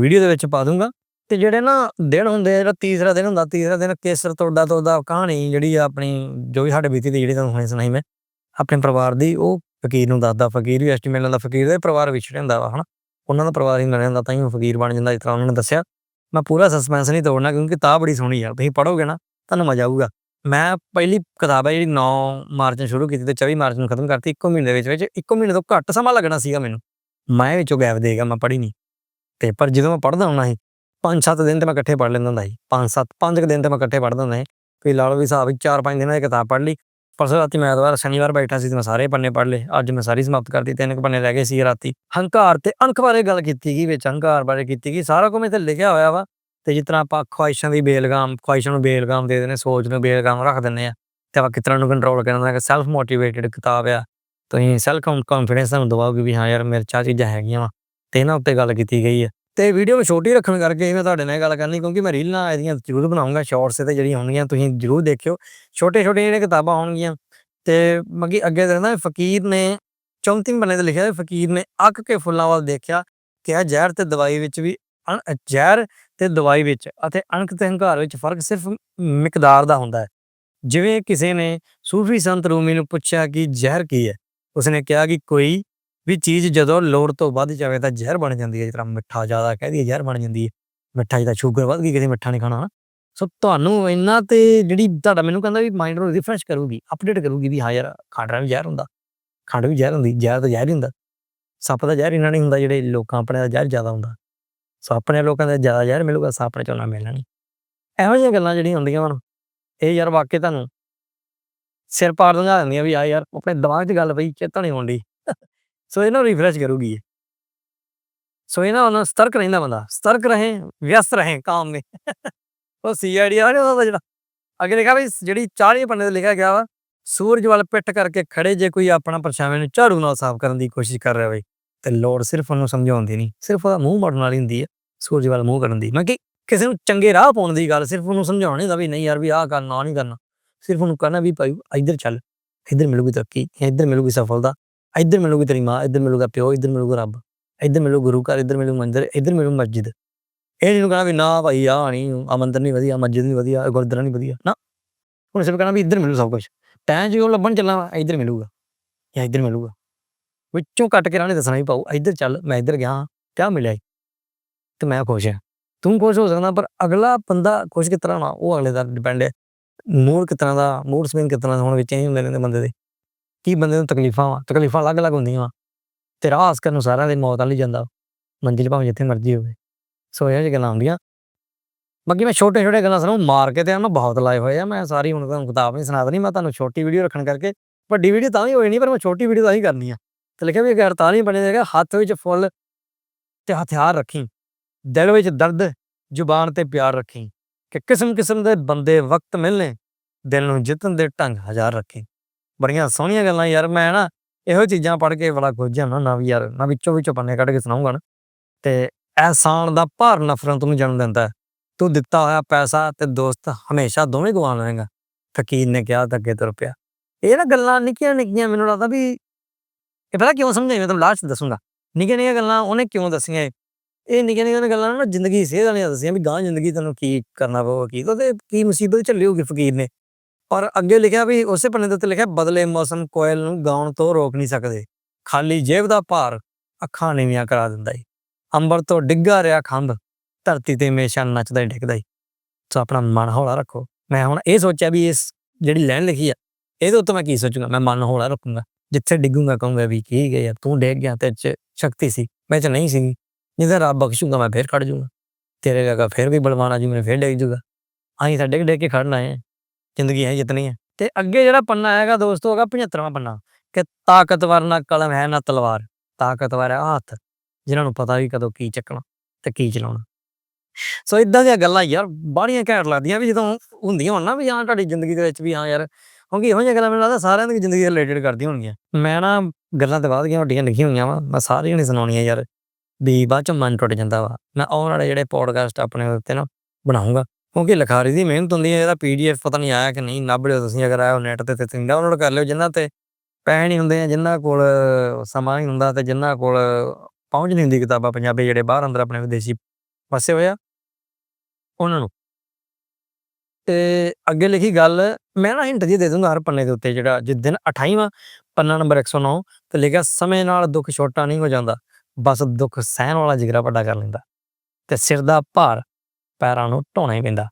ਵੀਡੀਓ ਦੇ ਵਿੱਚ ਪਾ ਦੂੰਗਾ। ਤੇ ਜਿਹੜੇ ਨਾ ਦਿਨ ਹੁੰਦੇ ਆ, ਜਿਹੜਾ ਤੀਸਰਾ ਦਿਨ ਹੁੰਦਾ, ਤੀਸਰਾ ਦਿਨ ਕੇਸਰ ਤੋੜਦਾ ਤੋੜਦਾ ਕਹਾਣੀ ਜਿਹੜੀ ਆ ਆਪਣੀ, ਜੋ ਵੀ ਸਾਡੇ ਬੀਤੀ ਦੀ ਜਿਹੜੀ ਤੁਹਾਨੂੰ ਹੁਣੇ ਸੁਣਾਈ ਮੈਂ, ਆਪਣੇ ਪਰਿਵਾਰ ਦੀ, ਉਹ ਫਕੀਰ ਨੂੰ ਦੱਸਦਾ, ਫਕੀਰ ਵੀ ਐਸਟੀਮੇਟ ਲੈਂਦਾ, ਫਕੀਰ ਦੇ ਪਰਿਵਾਰ ਵਿਛੜਿਆ ਹੁੰਦਾ ਵਾ, ਹਨਾ, ਉਹਨਾਂ ਦਾ ਪਰਿਵਾਰ ਹੀ ਰਹਿੰਦਾ, ਤਾਂ ਹੀ ਉਹ ਫਕੀਰ ਬਣ ਜਾਂਦਾ, ਜਿਸ ਤਰ੍ਹਾਂ ਉਹਨਾਂ ਨੇ ਦੱਸਿਆ। ਮੈਂ ਪੂਰਾ ਸਸਪੈਂਸ ਨਹੀਂ ਤੋੜਨਾ, ਕਿਉਂਕਿ ਕਿਤਾਬ ਬੜੀ ਸੋਹਣੀ ਆ, ਤੁਸੀਂ ਪੜੋਗੇ ਨਾ, ਤੁਹਾਨੂੰ ਮਜ਼ਾ ਆਊਗਾ। ਮੈਂ ਪਹਿਲੀ ਕਿਤਾਬ ਹੈ ਜਿਹੜੀ 9 ਮਾਰਚ ਨੂੰ ਸ਼ੁਰੂ ਕੀਤੀ ਤੇ 24 ਮਾਰਚ ਨੂੰ ਖਤਮ ਕਰਤੀ, ਇੱਕੋ ਮਹੀਨੇ ਦੇ ਵਿੱਚ ਵਿੱਚ ਇੱਕੋ ਮਹੀਨੇ ਤੋਂ ਘੱਟ ਸਮਾਂ ਲੱਗਣਾ ਸੀਗਾ ਮੈਨੂੰ। ਮੈਂ ਵਿੱਚੋਂ ਗੈਪ ਦੇਗਾ ਮੈਂ ਪੜ੍ਹੀ ਨਹੀਂ ਤੇ ਪਰ ਜਦੋਂ ਮੈਂ ਪੜ੍ਹਦਾ ਹੁੰਦਾ ਸੀ ਪੰਜ ਸੱਤ ਦਿਨ ਤੇ ਮੈਂ ਇਕੱਠੇ ਪੜ੍ਹ ਲੈਂਦਾ ਹੁੰਦਾ ਸੀ। ਪੰਜ ਸੱਤ ਪੰਜ ਕੁ ਦਿਨ ਤੇ ਮੈਂ ਇਕੱਠੇ ਪੜ੍ਹਦਾ ਹੁੰਦਾ ਸੀ। ਕੋਈ ਲਾ ਲਓ ਵੀ ਹਿਸਾਬ ਵਿੱਚ ਚਾਰ ਪੰਜ ਦਿਨਾਂ ਦੀ ਕਿਤਾਬ ਪੜ੍ਹ ਲਈ। ਪਰਸੋਂ ਰਾਤੀ ਮੈਂ ਐਤਵਾਰ, ਸ਼ਨੀਵਾਰ ਬੈਠਾ ਸੀ ਤੇ ਮੈਂ ਸਾਰੇ ਪੰਨੇ ਪੜ੍ਹ ਲਏ। ਅੱਜ ਮੈਂ ਸਾਰੀ ਸਮਾਪਤ ਕਰਤੀ, ਤਿੰਨ ਕੁ ਪੰਨੇ ਰਹਿ ਗਏ ਸੀ ਰਾਤੀ। ਹੰਕਾਰ ਤੇ ਅਣਖ ਬਾਰੇ ਗੱਲ ਕੀਤੀ ਗਈ ਵਿੱਚ, ਹੰਕਾਰ ਬਾਰੇ ਕੀਤੀ ਗਈ। ਸਾਰਾ ਕੁਝ ਇੱਥੇ ਲਿਖਿਆ ਹੋਇਆ ਵਾ ਤੇ ਜਿਸ ਤਰ੍ਹਾਂ ਆਪਾਂ ਖੁਆਇਸ਼ਾਂ ਦੀ ਬੇਲਗਾਮ, ਖੁਆਇਸ਼ਾਂ ਨੂੰ ਬੇਲਗਾਮ ਦੇ ਦਿੰਦੇ, ਸੋਚ ਨੂੰ ਬੇਲਗਾਮ ਰੱਖ ਦਿੰਦੇ ਆ। ਤੇ ਆਪਾਂ ਕਿਸ ਤਰ੍ਹਾਂ ਨੂੰ ਕੰਟਰੋਲ ਕਰਨਾ ਹੈ ਸੈਲਫ ਮੋਟੀਵੇਟਿਡ ਕਿਤਾਬ ਆ। ਤੁਸੀਂ ਸੈਲਫ ਕੌਨਫੀਡੈਂਸ ਤੁਹਾਨੂੰ ਦਵਾਓਗੇ ਵੀ ਹਾਂ ਯਾਰ ਮੇਰੇ ਚਾਹ ਚੀਜ਼ਾਂ ਹੈਗੀਆਂ ਵਾ। ਤੇ ਇਹਨਾਂ ਉੱਤੇ ਗੱਲ ਕੀਤੀ ਗਈ ਆ। ਤੇ ਵੀਡੀਓ ਨੂੰ ਛੋਟੀ ਰੱਖਣ ਕਰਕੇ ਮੈਂ ਤੁਹਾਡੇ ਨਾਲ ਗੱਲ ਕਰਨੀ ਕਿਉਂਕਿ ਮੈਂ ਰੀਲਾਂ ਇਹਦੀਆਂ ਜ਼ਰੂਰ ਬਣਾਉਂਗਾ ਸ਼ਾਰਟਸ ਤੇ ਜਿਹੜੀਆਂ ਹੋਣਗੀਆਂ ਤੁਸੀਂ ਜ਼ਰੂਰ ਦੇਖਿਓ। ਛੋਟੇ ਛੋਟੇ ਜਿਹੜੀਆਂ ਕਿਤਾਬਾਂ ਹੋਣਗੀਆਂ ਤੇ ਮਗੀ ਅੱਗੇ ਦੇਖਣਾ ਫਕੀਰ ਨੇ 34 ਬੰਨੇ ਤੇ ਲਿਖਿਆ ਹੈ, ਫਕੀਰ ਨੇ ਅੱਕ ਕੇ ਫੁੱਲਾਂ ਵੱਲ ਦੇਖਿਆ ਕਿ ਇਹ ਜ਼ਹਿਰ ਤੇ ਦਵਾਈ ਵਿੱਚ ਵੀ ਅਣ- ਜ਼ਹਿਰ ਤੇ ਦਵਾਈ ਵਿੱਚ ਅਤੇ ਅਣਖ ਤੇ ਹੰਕਾਰ ਵਿੱਚ ਫ਼ਰਕ ਸਿਰਫ ਮਿਕਦਾਰ ਦਾ ਹੁੰਦਾ ਹੈ। ਜਿਵੇਂ ਕਿਸੇ ਨੇ ਸੂਫੀ ਸੰਤ ਰੂਮੀ ਨੂੰ ਪੁੱਛਿਆ ਕਿ ਜ਼ਹਿਰ ਕੀ ਹੈ? ਉਸਨੇ ਕਿਹਾ ਕਿ ਕੋਈ ਵੀ ਚੀਜ਼ ਜਦੋਂ ਲੋੜ ਤੋਂ ਵੱਧ ਜਾਵੇ ਤਾਂ ਜ਼ਹਿਰ ਬਣ ਜਾਂਦੀ ਹੈ, ਜਿਸ ਤਰ੍ਹਾਂ ਮਿੱਠਾ ਜ਼ਿਆਦਾ ਕਹਿ ਦਈਏ ਜ਼ਹਿਰ ਬਣ ਜਾਂਦੀ ਹੈ। ਮਿੱਠਾ ਜਿਹਦਾ ਸ਼ੂਗਰ ਵੱਧ ਗਈ ਕਿਤੇ ਮਿੱਠਾ ਨਹੀਂ ਖਾਣਾ ਸੋ ਤੁਹਾਨੂੰ ਇਹਨਾਂ ਤੇ ਜਿਹੜੀ ਤੁਹਾਡਾ ਮੈਨੂੰ ਕਹਿੰਦਾ ਵੀ ਮਾਈਂਡ ਨੂੰ ਰਿਫਰੈਸ਼ ਕਰੂਗੀ ਅਪਡੇਟ ਕਰੂਗੀ ਵੀ ਹਾਂ ਯਾਰ ਖਾਣਾ ਵੀ ਜ਼ਹਿਰ ਹੁੰਦਾ। ਖੰਡ ਵੀ ਜ਼ਹਿਰ ਹੁੰਦੀ, ਜ਼ਹਿਰ ਤਾਂ ਜ਼ਹਿਰ ਹੀ ਹੁੰਦਾ। ਸੱਪ ਦਾ ਜ਼ਹਿਰ ਇਹਨਾਂ ਨਹੀਂ ਹੁੰਦਾ ਜਿਹੜੇ ਲੋਕਾਂ ਆਪਣੇ ਦਾ ਜ਼ਹਿਰ ਜ਼ਿਆਦਾ ਹੁੰਦਾ। ਸੋ ਆਪਣੇ ਲੋਕਾਂ ਦਾ ਜ਼ਿਆਦਾ ਜ਼ਹਿਰ ਮਿਲੂਗਾ, ਸੱਪ ਆਪਣੇ ਚੋਂ ਮਿਲਣਾ ਨਹੀਂ। ਇਹੋ ਜਿਹੀਆਂ ਗੱਲਾਂ ਜਿਹੜੀਆਂ ਹੁੰਦੀਆਂ ਹਨ ਇਹ ਯਾਰ ਵਾਕਿਆ ਤੁਹਾਨੂੰ ਸਿਰ ਪਾੜ ਦਿੰਦਾ ਦਿੰਦੀਆਂ ਵੀ ਆ ਯਾਰ, ਆਪਣੇ ਦਿਮਾਗ 'ਚ ਗੱਲ ਪਈ, ਚੇਤਾ ਨਹੀਂ ਆਉਂਦੀ ਸੋ ਇਹਨਾਂ ਨੂੰ ਰਿਫਰੈਸ਼ ਕਰੂਗੀ ਇਹ। ਸੋ ਇਹਨਾਂ ਉਹਨਾਂ ਸਤਰਕ ਰਹਿੰਦਾ ਬੰਦਾ। ਸਤਰਕ ਰਹੇ, ਵਿਅਸਤ ਰਹੇ ਕਾਮ में ਉਹ ਸੀਆਈਡੀ ਆ ਰਿਹਾ ਉਹਦਾ ਜਿਹੜਾ। ਅੱਗੇ ਲਿਖਿਆ ਵੀ ਜਿਹੜੀ 40 ਪੰਨੇ ਤੇ ਲਿਖਿਆ ਗਿਆ ਵਾ, ਸੂਰਜ ਵੱਲ ਪਿੱਠ ਕਰਕੇ ਖੜੇ ਜੇ ਕੋਈ ਆਪਣਾ ਪਰਛਾਵੇਂ ਨੂੰ ਝਾੜੂ ਨਾਲ ਸਾਫ਼ ਕਰਨ ਦੀ ਕੋਸ਼ਿਸ਼ ਕਰ ਰਿਹਾ ਹੋਵੇ ਤੇ ਲੋੜ ਸਿਰਫ ਉਹਨੂੰ ਸਮਝਾਉਣ ਦੀ ਨਹੀਂ। ਸਿਰਫ ਉਹਦਾ ਮੂੰਹ ਮੜਨ ਵਾਲੀ ਹੁੰਦੀ ਹੈ ਸੂਰਜ ਵੱਲ ਮੂੰਹ ਕਰਨ ਦੀ। ਮੈਂ ਕਿ ਕਿਸੇ ਨੂੰ ਚੰਗੇ ਰਾਹ ਪਾਉਣ ਦੀ ਗੱਲ ਸਿਰਫ ਉਹਨੂੰ ਸਮਝਾਉਣੀ ਦਾ ਵੀ ਨਹੀਂ ਯਾਰ ਵੀ ਆਹ ਕਰਨਾ ਆਹ ਨਹੀਂ ਕਰਨਾ। ਸਿਰਫ ਉਹਨੂੰ ਕਹਿਣਾ ਵੀ ਭਾਈ ਇੱਧਰ ਚੱਲ, ਇੱਧਰ ਮਿਲੂਗੀ ਤਰੱਕੀ ਇੱਧਰ ਮਿਲੂਗੀ ਸਫਲਤਾ। ਇੱਧਰ ਮਿਲੂਗੀ ਤੇਰੀ ਮਾਂ, ਇੱਧਰ ਮਿਲੂਗਾ ਪਿਓ, ਇੱਧਰ ਮਿਲੂਗਾ ਰੱਬ, ਇੱਧਰ ਮਿਲੂ ਗੁਰੂ ਘਰ, ਇੱਧਰ ਮਿਲੂ ਮੰਦਿਰ, ਇੱਧਰ ਮਿਲੂ ਮਸਜਿਦ। ਇਹ ਜਿਹਨੂੰ ਕਹਣਾ ਵੀ ਨਾ ਭਾਈ ਆ ਨਹੀਂ ਆ ਮੰਦਿਰ ਨਹੀਂ ਵਧੀਆ ਮਸਜਿਦ ਨਹੀਂ ਵਧੀਆ ਗੁਰਦੁਆਰਾ ਨਹੀਂ ਵਧੀਆ, ਨਾ। ਹੁਣ ਸਿਰਫ ਕਹਣਾ ਵੀ ਇੱਧਰ ਮਿਲੂ ਸਭ ਕੁਝ ਤੈਂ ਜਿਉਂ ਲੱਭਣ ਚੱਲਾਂ ਵਾ, ਇੱਧਰ ਮਿਲੂਗਾ ਜਾਂ ਇੱਧਰ ਮਿਲੂਗਾ। ਵਿੱਚੋਂ ਕੱਟ ਕੇ ਰਾਣੇ ਦੱਸਣਾ ਵੀ ਪਾਉ ਇੱਧਰ ਚੱਲ, ਮੈਂ ਇੱਧਰ ਗਿਆ ਹਾਂ, ਕਿਆ ਮਿਲਿਆ ਈ? ਤੇ ਮੈਂ ਖੁਸ਼ ਹਾਂ। ਤੂੰ ਖੁਸ਼ ਹੋ ਸਕਦਾ, ਪਰ ਅਗਲਾ ਬੰਦਾ ਖੁਸ਼ ਕਿਸ ਹੋਣਾ, ਉਹ ਅਗਲੇ ਦਾ ਡਿਪੈਂਡ ਹੈ। ਮੂਡ ਕਿਸ ਦਾ ਮੂਡ ਸਵਿੰਗ ਕਿਸ ਤਰ੍ਹਾਂ ਦਾ ਹੁਣ ਵਿੱਚ ਹੀ ਹੁੰਦੇ ਨੇ ਬੰਦੇ ਦੇ। ਕੀ ਬੰਦੇ ਨੂੰ ਤਕਲੀਫਾਂ ਵਾ, ਤਕਲੀਫਾਂ ਅਲੱਗ-ਅਲੱਗ ਹੁੰਦੀਆਂ ਵਾ। ਤੇ ਰਾਹ ਆਸ ਕਰਨ ਨੂੰ ਸਾਰਿਆਂ ਦੇ ਮੌਤ ਵਾਲੀ ਜਾਂਦਾ ਮੰਜ਼ਿਲ ਭਾਵੇਂ ਜਿੱਥੇ ਮਰਜ਼ੀ ਹੋਵੇ। ਸੋ ਇਹੋ ਜਿਹੀ ਗੱਲਾਂ ਆਉਂਦੀਆਂ ਬਾਕੀ ਮੈਂ ਛੋਟੇ ਛੋਟੇ ਗੱਲਾਂ ਸੁਣਾਉ ਮਾਰ ਕੇ ਤੇ ਮੈਂ ਬਹੁਤ ਲਾਏ ਹੋਏ ਆ, ਮੈਂ ਸਾਰੀ ਹੁਣ ਤੁਹਾਨੂੰ ਕਿਤਾਬ ਨਹੀਂ ਸੁਣਾ ਦੇਣੀ, ਮੈਂ ਤੁਹਾਨੂੰ ਛੋਟੀ ਵੀਡੀਓ ਰੱਖਣ ਕਰਕੇ, ਵੱਡੀ ਵੀਡੀਓ ਤਾਂ ਵੀ ਹੋਈ ਨਹੀਂ, ਪਰ ਮੈਂ ਛੋਟੀ ਵੀਡੀਓ ਤਾਂ ਹੀ ਕਰਨੀ ਆ। ਤੇ ਲਿਖਿਆ ਵੀ 48 ਬਣੇ ਦੇਗਾ ਹੱਥ ਵਿੱਚ ਫੁੱਲ ਤੇ ਹਥਿਆਰ ਰੱਖੀ, ਦਿਲ ਵਿੱਚ ਦਰਦ, ਜ਼ੁਬਾਨ ਤੇ ਪਿਆਰ ਰੱਖੀ, ਕਿ ਕਿਸਮ ਕਿਸਮ ਦੇ ਬੰਦੇ ਵਕਤ ਮਿਲਨੇ ਦਿਲ ਨੂੰ ਜਿੱਤਣ ਦੇ ਢੰਗ ਹਜ਼ਾਰ ਰੱਖੀ। ਬੜੀਆਂ ਸੋਹਣੀਆਂ ਗੱਲਾਂ ਯਾਰ, ਮੈਂ ਨਾ ਇਹੋ ਚੀਜ਼ਾਂ ਪੜ੍ਹ ਕੇ ਬੜਾ ਖੁਸ਼ ਜਾਂਦਾ ਨਾ ਵੀ ਯਾਰ, ਨਾ ਵਿੱਚੋਂ ਵਿੱਚੋਂ ਪੰਨੇ ਕੱਢ ਕੇ ਸੁਣਾਉਂਗਾ ਨਾ। ਤੇ ਅਹਿਸਾਨ ਦਾ ਭਾਰ ਨਫ਼ਰਤ ਨੂੰ ਜਨਮ ਦਿੰਦਾ ਤੂੰ ਦਿੱਤਾ ਹੋਇਆ ਪੈਸਾ ਤੇ ਦੋਸਤ ਹਮੇਸ਼ਾ ਦੋਵੇਂ ਗਵਾ ਲਵੇਂਗਾ ਫਕੀਰ ਨੇ ਕਿਹਾ ਤਾਂ ਅੱਗੇ ਤੁਰ ਪਿਆ। ਇਹ ਨਾ ਗੱਲਾਂ ਨਿੱਕੀਆਂ ਨਿੱਕੀਆਂ ਮੈਨੂੰ ਲੱਗਦਾ ਵੀ ਇਹ ਪਤਾ ਕਿਉਂ ਸਮਝਾਈ ਮੈਂ ਤੁਹਾਨੂੰ ਲਾਸਟ ਦੱਸੂਗਾ। ਨਿੱਕੀਆਂ ਨਿੱਕੀਆਂ ਗੱਲਾਂ ਉਹਨੇ ਕਿਉਂ ਦੱਸੀਆਂ ਇਹ? ਨਿੱਕੀਆਂ ਨਿੱਕੀਆਂ ਗੱਲਾਂ ਨਾ ਜ਼ਿੰਦਗੀ ਸੇਧ ਵਾਲੀਆਂ ਦੱਸੀਆਂ ਵੀ ਗਾਂ ਜ਼ਿੰਦਗੀ ਤੈਨੂੰ ਕੀ ਕਰਨਾ ਪਊਗਾ, ਕੀ ਤੇ ਕੀ ਮੁਸੀਬਤ ਝੱਲੀ ਹੋਊਗੀ ਫਕੀਰ ਨੇ। ਔਰ ਅੱਗੇ ਲਿਖਿਆ ਵੀ ਉਸੇ ਪੰਨੇ ਦੇ ਉੱਤੇ ਲਿਖਿਆ, ਬਦਲੇ ਮੌਸਮ ਕੋਇਲ ਨੂੰ ਗਾਉਣ ਤੋਂ ਰੋਕ ਨਹੀਂ ਸਕਦੇ। ਖਾਲੀ ਜੇਬ ਦਾ ਭਾਰ ਅੱਖਾਂ ਨੀਵੀਆਂ ਕਰਾ ਦਿੰਦਾ ਈ। ਅੰਬਰ ਤੋਂ ਡਿੱਗਾ ਰਿਹਾ ਖੰਭ, ਧਰਤੀ ਤੇ ਹਮੇਸ਼ਾ ਨੱਚਦਾ ਹੀ ਡਿੱਗਦਾ ਈ। ਸੋ ਆਪਣਾ ਮਨ ਹੌਲਾ ਰੱਖੋ। ਮੈਂ ਹੁਣ ਇਹ ਸੋਚਿਆ ਵੀ ਇਸ ਜਿਹੜੀ ਲਾਈਨ ਲਿਖੀ ਆ, ਇਹਦੇ ਉੱਤੇ ਮੈਂ ਕੀ ਸੋਚੂਗਾ? ਮੈਂ ਮਨ ਹੌਲਾ ਰੱਖੂੰਗਾ। ਜਿੱਥੇ ਡਿੱਗੂਗਾ ਕਹੂੰਗਾ ਵੀ ਕੀ ਗਿਆ ਤੂੰ ਡਿੱਗ ਗਿਆ ਤੇ ਚ ਸ਼ਕਤੀ ਸੀ। ਮੈਂ ਚ ਨਹੀਂ ਸੀ ਜਿੱਦਾਂ ਰੱਬ ਬਖਸ਼ੂਗਾ, ਮੈਂ ਫੇਰ ਖੜ ਜਾਊਂਗਾ ਤੇਰੇ ਲਗਾ ਫੇਰ ਵੀ ਬਲਵਾਨਾ ਜੀ, ਮੈਨੂੰ ਫੇਰ ਡਿੱਗ ਜੂਗਾ। ਆਹੀਂ ਤਾਂ ਡਿੱਗ ਡਿੱਗ ਕੇ ਖੜਨਾ ਹੈ ਜ਼ਿੰਦਗੀ ਹੈ ਜਿਤਨੀ ਹੈ। ਤੇ ਅੱਗੇ ਜਿਹੜਾ ਪੰਨਾ ਹੈਗਾ ਦੋਸਤੋ ਹੈਗਾ 75ਵਾਂ ਪੰਨਾ, ਕਿ ਤਾਕਤਵਰ ਨਾ ਕਲਮ ਹੈ ਨਾ ਤਲਵਾਰ। ਤਾਕਤਵਰ ਹੈ ਹੱਥ, ਜਿਨ੍ਹਾਂ ਨੂੰ ਪਤਾ ਵੀ ਕਦੋਂ ਕੀ ਚੱਕਣਾ ਤੇ ਕੀ ਚਲਾਉਣਾ। ਸੋ ਇਦਾਂ ਦੀਆਂ ਗੱਲਾਂ ਯਾਰ ਬਾਹਲੀਆਂ ਘੈਂਟ ਲੱਗਦੀਆਂ ਵੀ ਜਦੋਂ ਹੁੰਦੀਆਂ ਹੋਣ ਨਾ ਵੀ ਹਾਂ ਤੁਹਾਡੀ ਜ਼ਿੰਦਗੀ ਦੇ ਵਿੱਚ ਵੀ ਹਾਂ ਯਾਰ, ਕਿਉਂਕਿ ਇਹੋ ਜਿਹੀਆਂ ਗੱਲਾਂ ਮੈਨੂੰ ਲੱਗਦਾ ਸਾਰਿਆਂ ਦੀ ਜ਼ਿੰਦਗੀ ਰਿਲੇਟਡ ਕਰਦੀਆਂ ਹੋਣਗੀਆਂ। ਮੈਂ ਨਾ ਗੱਲਾਂ ਤੇ ਬਾਅਦ ਦੀਆਂ ਵੱਡੀਆਂ ਲਿਖੀਆਂ ਹੋਈਆਂ ਵਾ, ਮੈਂ ਸਾਰੀਆਂ ਨਹੀਂ ਸੁਣਾਉਣੀਆਂ ਯਾਰ। ਵੀ ਬਾਅਦ ਚ ਮਨ ਟੁੱਟ ਜਾਂਦਾ ਵਾ। ਮੈਂ ਆਉਣ ਵਾਲੇ ਜਿਹੜੇ ਪੋਡਕਾਸਟ ਆਪਣੇ ਉੱਤੇ ਨਾ ਬਣਾਉਂਗਾ। ਕਿਉਂਕਿ ਲਿਖਾਰੀ ਦੀ ਮਿਹਨਤ ਹੁੰਦੀ ਹੈ, ਇਹਦਾ ਪੀਡੀਐਫ ਪਤਾ ਨਹੀਂ ਆਇਆ ਕਿ ਨਹੀਂ ਲੱਭ ਲਿਓ ਤੁਸੀਂ ਅਗਰ ਆਇਆ ਨੈਟ ਤੇ ਤੇ ਤੁਸੀਂ ਡਾਊਨਲੋਡ ਕਰ ਲਿਓ ਜਿਨ੍ਹਾਂ ਤੇ ਪੈਸੇ ਨਹੀਂ ਹੁੰਦੇ ਜਿਨ੍ਹਾਂ ਕੋਲ ਸਮਾਂ ਨਹੀਂ ਹੁੰਦਾ ਤੇ ਜਿਨ੍ਹਾਂ ਕੋਲ ਪਹੁੰਚ ਨਹੀਂ ਹੁੰਦੀ ਕਿਤਾਬਾਂ ਪੰਜਾਬੀ ਜਿਹੜੇ ਬਾਹਰ ਅੰਦਰ ਆਪਣੇ ਵਿਦੇਸ਼ੀ ਵਸੇ ਹੋਏ ਆ, ਉਹਨਾਂ ਨੂੰ। ਤੇ ਅੱਗੇ ਲਿਖੀ ਗੱਲ, ਮੈਂ ਨਾ ਹਿੰਟ ਜੀ ਦੇ ਦੂੰਗਾ ਹਰ ਪੰਨੇ ਦੇ ਉੱਤੇ, ਜਿਹੜਾ ਜਿਸ ਦਿਨ 28ਵਾਂ ਪੰਨਾ ਨੰਬਰ 109 ਤੇ ਲਿਖਿਆ, ਸਮੇਂ ਨਾਲ ਦੁੱਖ ਛੋਟਾ ਨਹੀਂ ਹੋ ਜਾਂਦਾ, ਬਸ ਦੁੱਖ ਸਹਿਣ ਵਾਲਾ ਜਿਗਰਾ ਵੱਡਾ ਕਰ ਲੈਂਦਾ। ਤੇ ਸਿਰ ਦਾ ਭਾਰ ਪੈਰਾਂ ਨੂੰ ਢੋਣਾ ਹੀ ਪੈਂਦਾ।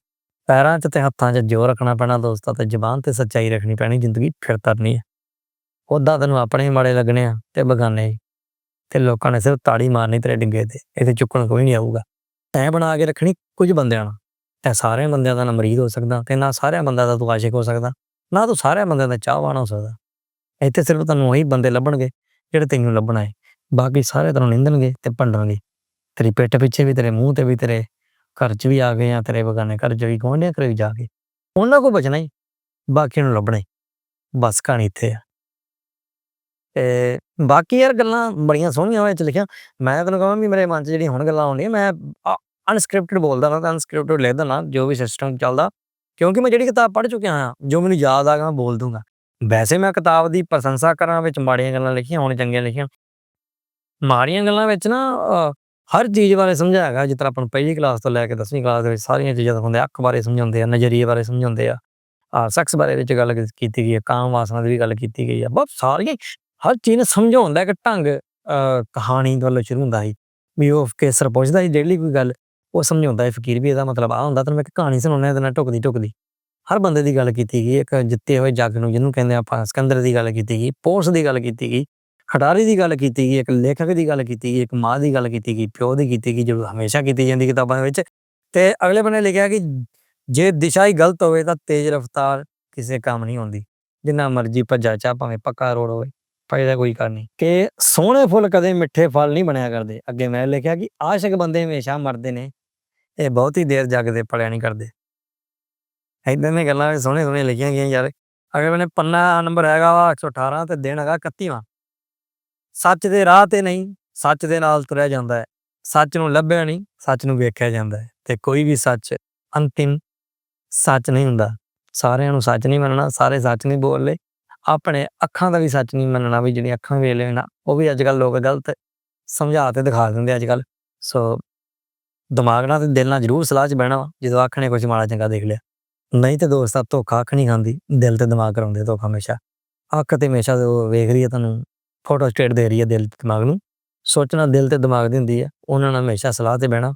ਪੈਰਾਂ 'ਚ ਤੇ ਹੱਥਾਂ 'ਚ ਜ਼ੋਰ ਰੱਖਣਾ ਪੈਣਾ ਦੋਸਤਾਂ, ਤੇ ਜ਼ੁਬਾਨ ਤੇ ਸੱਚਾਈ ਰੱਖਣੀ ਪੈਣੀ, ਜ਼ਿੰਦਗੀ ਫਿਰ ਤਰਨੀ ਹੈ। ਉਹਦਾ ਤੈਨੂੰ ਆਪਣੇ ਹੀ ਮਾੜੇ ਲੱਗਣੇ ਆ ਤੇ ਬਗਾਨੇ ਤੇ ਲੋਕਾਂ ਨੇ ਸਿਰਫ ਤਾੜੀ ਮਾਰਨੀ ਤੇਰੇ ਡਿੰਗੇ ਤੇ ਇਹਦੇ ਚੁੱਕਣ ਕੋਈ ਨਹੀਂ ਆਊਗਾ। ਤੈਂ ਬਣਾ ਕੇ ਰੱਖਣੀ ਕੁਝ ਬੰਦਿਆਂ ਨਾਲ। ਤੈਂ ਸਾਰੇ ਬੰਦਿਆਂ ਦਾ ਨਾ ਮਰੀਦ ਹੋ ਸਕਦਾ ਤੇ ਨਾ ਸਾਰਿਆਂ ਬੰਦਿਆਂ ਦਾ ਤੂੰ ਆਸ਼ਿਕ ਹੋ ਸਕਦਾ, ਨਾ ਤੂੰ ਸਾਰਿਆਂ ਬੰਦਿਆਂ ਦਾ ਚਾਹਵਾਨ ਹੋ ਸਕਦਾ। ਇੱਥੇ ਸਿਰਫ ਤੈਨੂੰ ਉਹੀ ਬੰਦੇ ਲੱਭਣਗੇ ਜਿਹੜੇ ਤੈਨੂੰ ਲੱਭਣਾ ਹੈ। ਬਾਕੀ ਸਾਰੇ ਤੈਨੂੰ ਨਿੰਦਣਗੇ ਤੇ ਭੰਡਣਗੇ। ਤੇਰੀ ਪਿੱਠ ਪਿੱਛੇ ਵੀ, ਤੇਰੇ ਮੂੰਹ ਤੇ ਵੀ, ਤੇਰੇ ਘਰ 'ਚ ਵੀ ਆ ਗਏ ਆ, ਤੇਰੇ ਬਗਾਨੇ ਘਰ 'ਚ ਵੀ ਗੁਆਂਢੀਆਂ ਘਰੇ ਵੀ ਜਾ ਕੇ। ਉਹਨਾਂ ਕੋ ਬਚਣਾ ਹੀ, ਬਾਕੀ ਨੂੰ ਲੱਭਣਾ ਹੀ, ਬਸ ਕਹਾਣੀ ਇੱਥੇ ਆ। ਤੇ ਬਾਕੀ ਯਾਰ ਗੱਲਾਂ ਬੜੀਆਂ ਸੋਹਣੀਆਂ ਹੋਏ ਚ ਲਿਖਿਆ। ਮੈਂ ਤੈਨੂੰ ਕਹਾਂ ਵੀ ਮੇਰੇ ਮਨ 'ਚ ਜਿਹੜੀ ਹੁਣ ਗੱਲਾਂ ਆਉਂਦੀਆਂ, ਮੈਂ ਅਨਸਕ੍ਰਿਪਟਡ ਬੋਲਦਾ ਨਾ, ਤਾਂ ਅਨਸਕ੍ਰਿਪਟਡ ਲਿਖਦਾ ਨਾ ਜੋ ਵੀ ਸਿਸਟਮ ਚੱਲਦਾ। ਕਿਉਂਕਿ ਮੈਂ ਜਿਹੜੀ ਕਿਤਾਬ ਪੜ੍ਹ ਚੁੱਕਿਆ ਹਾਂ, ਜੋ ਮੈਨੂੰ ਯਾਦ ਆ ਗਿਆ ਮੈਂ ਬੋਲ ਦੂੰਗਾ। ਵੈਸੇ ਮੈਂ ਕਿਤਾਬ ਦੀ ਪ੍ਰਸ਼ੰਸਾ ਕਰਾਂ ਵਿੱਚ ਮਾੜੀਆਂ ਗੱਲਾਂ ਲਿਖੀਆਂ, ਹੁਣ ਚੰਗੀਆਂ ਲਿਖੀਆਂ। ਮਾੜੀਆਂ ਗੱਲਾਂ ਵਿੱਚ ਨਾ ਹਰ ਚੀਜ਼ ਬਾਰੇ ਸਮਝਾਇਆ ਗਿਆ ਜਿਸ ਤਰ੍ਹਾਂ ਆਪਾਂ ਨੂੰ ਪਹਿਲੀ ਕਲਾਸ ਤੋਂ ਲੈ ਕੇ 10ਵੀਂ ਕਲਾਸ ਦੇ ਵਿੱਚ ਸਾਰੀਆਂ ਚੀਜ਼ਾਂ ਦਿਖਾਉਂਦੇ ਅੱਖ ਬਾਰੇ ਸਮਝਾਉਂਦੇ ਆ, ਨਜ਼ਰੀਏ ਬਾਰੇ ਸਮਝਾਉਂਦੇ ਆ ਆ ਸੈਕਸ ਬਾਰੇ ਵਿੱਚ ਗੱਲ ਕੀਤੀ ਗਈ ਹੈ ਕਾਮ ਵਾਸਨਾ ਦੀ ਵੀ ਗੱਲ ਕੀਤੀ ਗਈ ਹੈ ਬਹੁਤ ਸਾਰੀਆਂ ਹਰ ਚੀਜ਼ ਨੂੰ ਸਮਝਾਉਣ ਦਾ ਇੱਕ ਢੰਗ ਕਹਾਣੀ ਵੱਲੋਂ ਸ਼ੁਰੂ ਹੁੰਦਾ ਸੀ, ਵੀ ਉਹ ਕੇਸਰ ਪੁੱਛਦਾ ਸੀ ਡੇਲੀ ਕੋਈ ਗੱਲ ਉਹ ਸਮਝਾਉਂਦਾ ਹੈ ਫਕੀਰ ਵੀ ਇਹਦਾ ਮਤਲਬ ਆ ਹੁੰਦਾ, ਤੈਨੂੰ ਮੈਂ ਇੱਕ ਕਹਾਣੀ ਸੁਣਾਉਣਾ ਇਹਦੇ ਨਾਲ ਢੁਕਦੀ ਢੁਕਦੀ। ਹਰ ਬੰਦੇ ਦੀ ਗੱਲ ਕੀਤੀ ਗਈ, ਇੱਕ ਜਿੱਤੇ ਹੋਏ ਜੱਗ ਨੂੰ ਜਿਹਨੂੰ ਕਹਿੰਦੇ ਆਪਾਂ ਸਿਕੰਦਰ ਦੀ ਗੱਲ ਕੀਤੀ ਗਈ, ਪੋਰਸ ਦੀ ਗੱਲ ਕੀਤੀ ਗਈ ਖਟਾਰੀ ਦੀ ਗੱਲ ਕੀਤੀ ਗਈ, ਇੱਕ ਲੇਖਕ ਦੀ ਗੱਲ ਕੀਤੀ ਗਈ, ਇੱਕ ਮਾਂ ਦੀ ਗੱਲ ਕੀਤੀ ਗਈ, ਪਿਓ ਦੀ ਕੀਤੀ ਗਈ, ਜੋ ਹਮੇਸ਼ਾ ਕੀਤੀ ਜਾਂਦੀ ਕਿਤਾਬਾਂ ਦੇ ਵਿੱਚ। ਤੇ ਅਗਲੇ ਬੰਨੇ ਲਿਖਿਆ ਕਿ ਜੇ ਦਿਸ਼ਾ ਹੀ ਗਲਤ ਹੋਵੇ ਤਾਂ ਤੇਜ਼ ਰਫ਼ਤਾਰ ਕਿਸੇ ਕੰਮ ਨਹੀਂ ਆਉਂਦੀ। ਜਿੰਨਾ ਮਰਜ਼ੀ ਭੱਜਾ ਚਾ ਭਾਵੇਂ ਪੱਕਾ ਰੋਡ ਹੋਵੇ, ਫਾਇਦਾ ਕੋਈ ਕਰ ਨਹੀਂ। ਕਿ ਸੋਹਣੇ ਫੁੱਲ ਕਦੇ ਮਿੱਠੇ ਫਲ ਨਹੀਂ ਬਣਿਆ ਕਰਦੇ। ਅੱਗੇ ਮੈਂ ਲਿਖਿਆ ਕਿ ਆਸ਼ਿਕ ਬੰਦੇ ਹਮੇਸ਼ਾ ਮਰਦੇ ਨੇ, ਇਹ ਬਹੁਤ ਹੀ ਦੇਰ ਜਗਦੇ ਪੜਿਆ ਨਹੀਂ ਕਰਦੇ। ਏਦਾਂ ਦੀਆਂ ਗੱਲਾਂ ਵੀ ਸੋਹਣੇ ਸੋਹਣੇ ਲਿਖੀਆਂ ਗਈਆਂ ਯਾਰ। ਅਗਲੇ ਬੰਨੇ ਪੰਨਾ ਨੰਬਰ ਹੈਗਾ ਵਾ 118 ਤੇ ਦਿਨ ਹੈਗਾ 31ਵਾਂ ਸੱਚ ਦੇ ਰਾਹ ਤੇ ਨਹੀਂ ਸੱਚ ਦੇ ਨਾਲ ਤੁਰਿਆ ਜਾਂਦਾ ਹੈ। ਸੱਚ ਨੂੰ ਲੱਭਿਆ ਨਹੀਂ ਸੱਚ ਨੂੰ ਵੇਖਿਆ ਜਾਂਦਾ ਹੈ ਤੇ ਕੋਈ ਵੀ ਸੱਚ ਅੰਤਿਮ ਸੱਚ ਨਹੀਂ ਹੁੰਦਾ। ਸਾਰਿਆਂ ਨੂੰ ਸੱਚ ਨਹੀਂ ਮੰਨਣਾ ਸਾਰੇ ਸੱਚ ਨਹੀਂ ਬੋਲਦੇ। ਆਪਣੇ ਅੱਖਾਂ ਦਾ ਵੀ ਸੱਚ ਨਹੀਂ ਮੰਨਣਾ ਵੀ ਜਿਹੜੀਆਂ ਅੱਖਾਂ ਵੇਖ ਲੈਣਾ ਉਹ ਵੀ ਅੱਜ ਕੱਲ ਲੋਕ ਗਲਤ ਸਮਝਾ ਤੇ ਦਿਖਾ ਦਿੰਦੇ ਅੱਜ ਕੱਲ ਸੋ ਦਿਮਾਗ ਨਾਲ ਤੇ ਦਿਲ ਨਾਲ ਜ਼ਰੂਰ ਸਲਾਹ 'ਚ ਬਹਿਣਾ ਵਾ, ਜਦੋਂ ਅੱਖ ਨੇ ਕੁਝ ਮਾੜਾ ਚੰਗਾ ਦੇਖ ਲਿਆ। ਨਹੀਂ ਤੇ ਦੋਸਤਾ ਧੋਖਾ ਅੱਖ ਨਹੀਂ ਖਾਂਦੀ ਦਿਲ ਤੇ ਦਿਮਾਗ ਕਰਾਉਂਦੇ ਧੋਖਾ ਹਮੇਸ਼ਾ। ਅੱਖ ਤੇ ਹਮੇਸ਼ਾ ਉਹ ਵੇਖ ਰਹੀ ਹੈ ਤੁਹਾਨੂੰ। ਫੋਟੋ ਸਟੇਟ ਦੇ ਰਹੀ ਹੈ ਦਿਲ ਦਿਮਾਗ ਨੂੰ। ਸੋਚਣਾ ਦਿਲ ਤੇ ਦਿਮਾਗ ਦੀ ਹੁੰਦੀ ਹੈ, ਉਹਨਾਂ ਨਾਲ ਹਮੇਸ਼ਾ ਸਲਾਹ ਤੇ ਬਹਿਣਾ।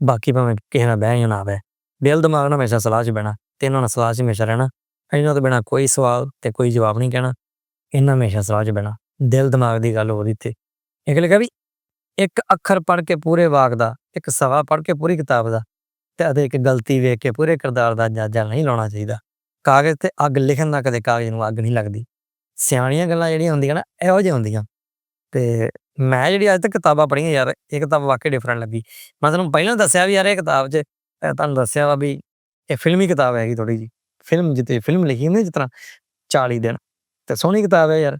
ਬਾਕੀ ਭਾਵੇਂ ਕਿਸੇ ਨਾਲ ਬਹਿ ਜਾਂ ਨਾ ਬਹਿ, ਦਿਲ ਦਿਮਾਗ ਨਾਲ ਹਮੇਸ਼ਾ ਸਲਾਹ 'ਚ ਬਹਿਣਾ ਤੇ ਇਹਨਾਂ ਨਾਲ ਸਲਾਹ 'ਚ ਹਮੇਸ਼ਾ ਰਹਿਣਾ। ਇਹਨਾਂ ਤੋਂ ਬਿਨਾ ਕੋਈ ਸਵਾਲ ਤੇ ਕੋਈ ਜਵਾਬ ਨਹੀਂ ਕਹਿਣਾ, ਇਹਨਾਂ ਹਮੇਸ਼ਾ ਸਲਾਹ 'ਚ ਬਹਿਣਾ। ਦਿਲ ਦਿਮਾਗ ਦੀ ਗੱਲ ਹੋ ਰਹੀ ਤੇ ਇੱਕ ਲਿਖਿਆ ਵੀ, ਇੱਕ ਅੱਖਰ ਪੜ੍ਹ ਕੇ ਪੂਰੇ ਵਾਕ ਦਾ, ਇੱਕ ਸਵਾ ਪੜ੍ਹ ਕੇ ਪੂਰੀ ਕਿਤਾਬ ਦਾ ਤੇ ਅਤੇ ਇੱਕ ਗਲਤੀ ਵੇਖ ਕੇ ਪੂਰੇ ਕਿਰਦਾਰ ਦਾ ਅੰਦਾਜ਼ਾ ਨਹੀਂ ਲਾਉਣਾ ਚਾਹੀਦਾ। ਕਾਗਜ਼ ਤੇ ਅੱਗ ਲਿਖਣ ਨਾਲ ਕਦੇ ਕਾਗਜ਼ ਨੂੰ ਅੱਗ ਨਹੀਂ ਲੱਗਦੀ। ਸਿਆਣੀਆਂ ਗੱਲਾਂ ਜਿਹੜੀਆਂ ਹੁੰਦੀਆਂ ਨਾ, ਇਹੋ ਜਿਹੀਆਂ ਹੁੰਦੀਆਂ। ਤੇ ਮੈਂ ਜਿਹੜੀ ਅੱਜ ਤੱਕ ਕਿਤਾਬਾਂ ਪੜ੍ਹੀਆਂ ਯਾਰ, ਇਹ ਕਿਤਾਬ ਵਾਕਈ ਡਿਫਰੈਂਟ ਲੱਗੀ। ਮੈਂ ਤੁਹਾਨੂੰ ਪਹਿਲਾਂ ਦੱਸਿਆ ਵੀ ਯਾਰ ਇਹ ਕਿਤਾਬ 'ਚ ਤੁਹਾਨੂੰ ਦੱਸਿਆ ਵਾ ਵੀ ਇਹ ਫਿਲਮੀ ਕਿਤਾਬ ਹੈਗੀ ਥੋੜੀ ਜੀ ਫਿਲਮ ਜਿੱਤੇ ਫਿਲਮ ਲਿਖੀ ਹੁੰਦੀ ਜਿਸ ਤਰ੍ਹਾਂ 40 ਦਿਨ, ਤੇ ਸੋਹਣੀ ਕਿਤਾਬ ਹੈ ਯਾਰ।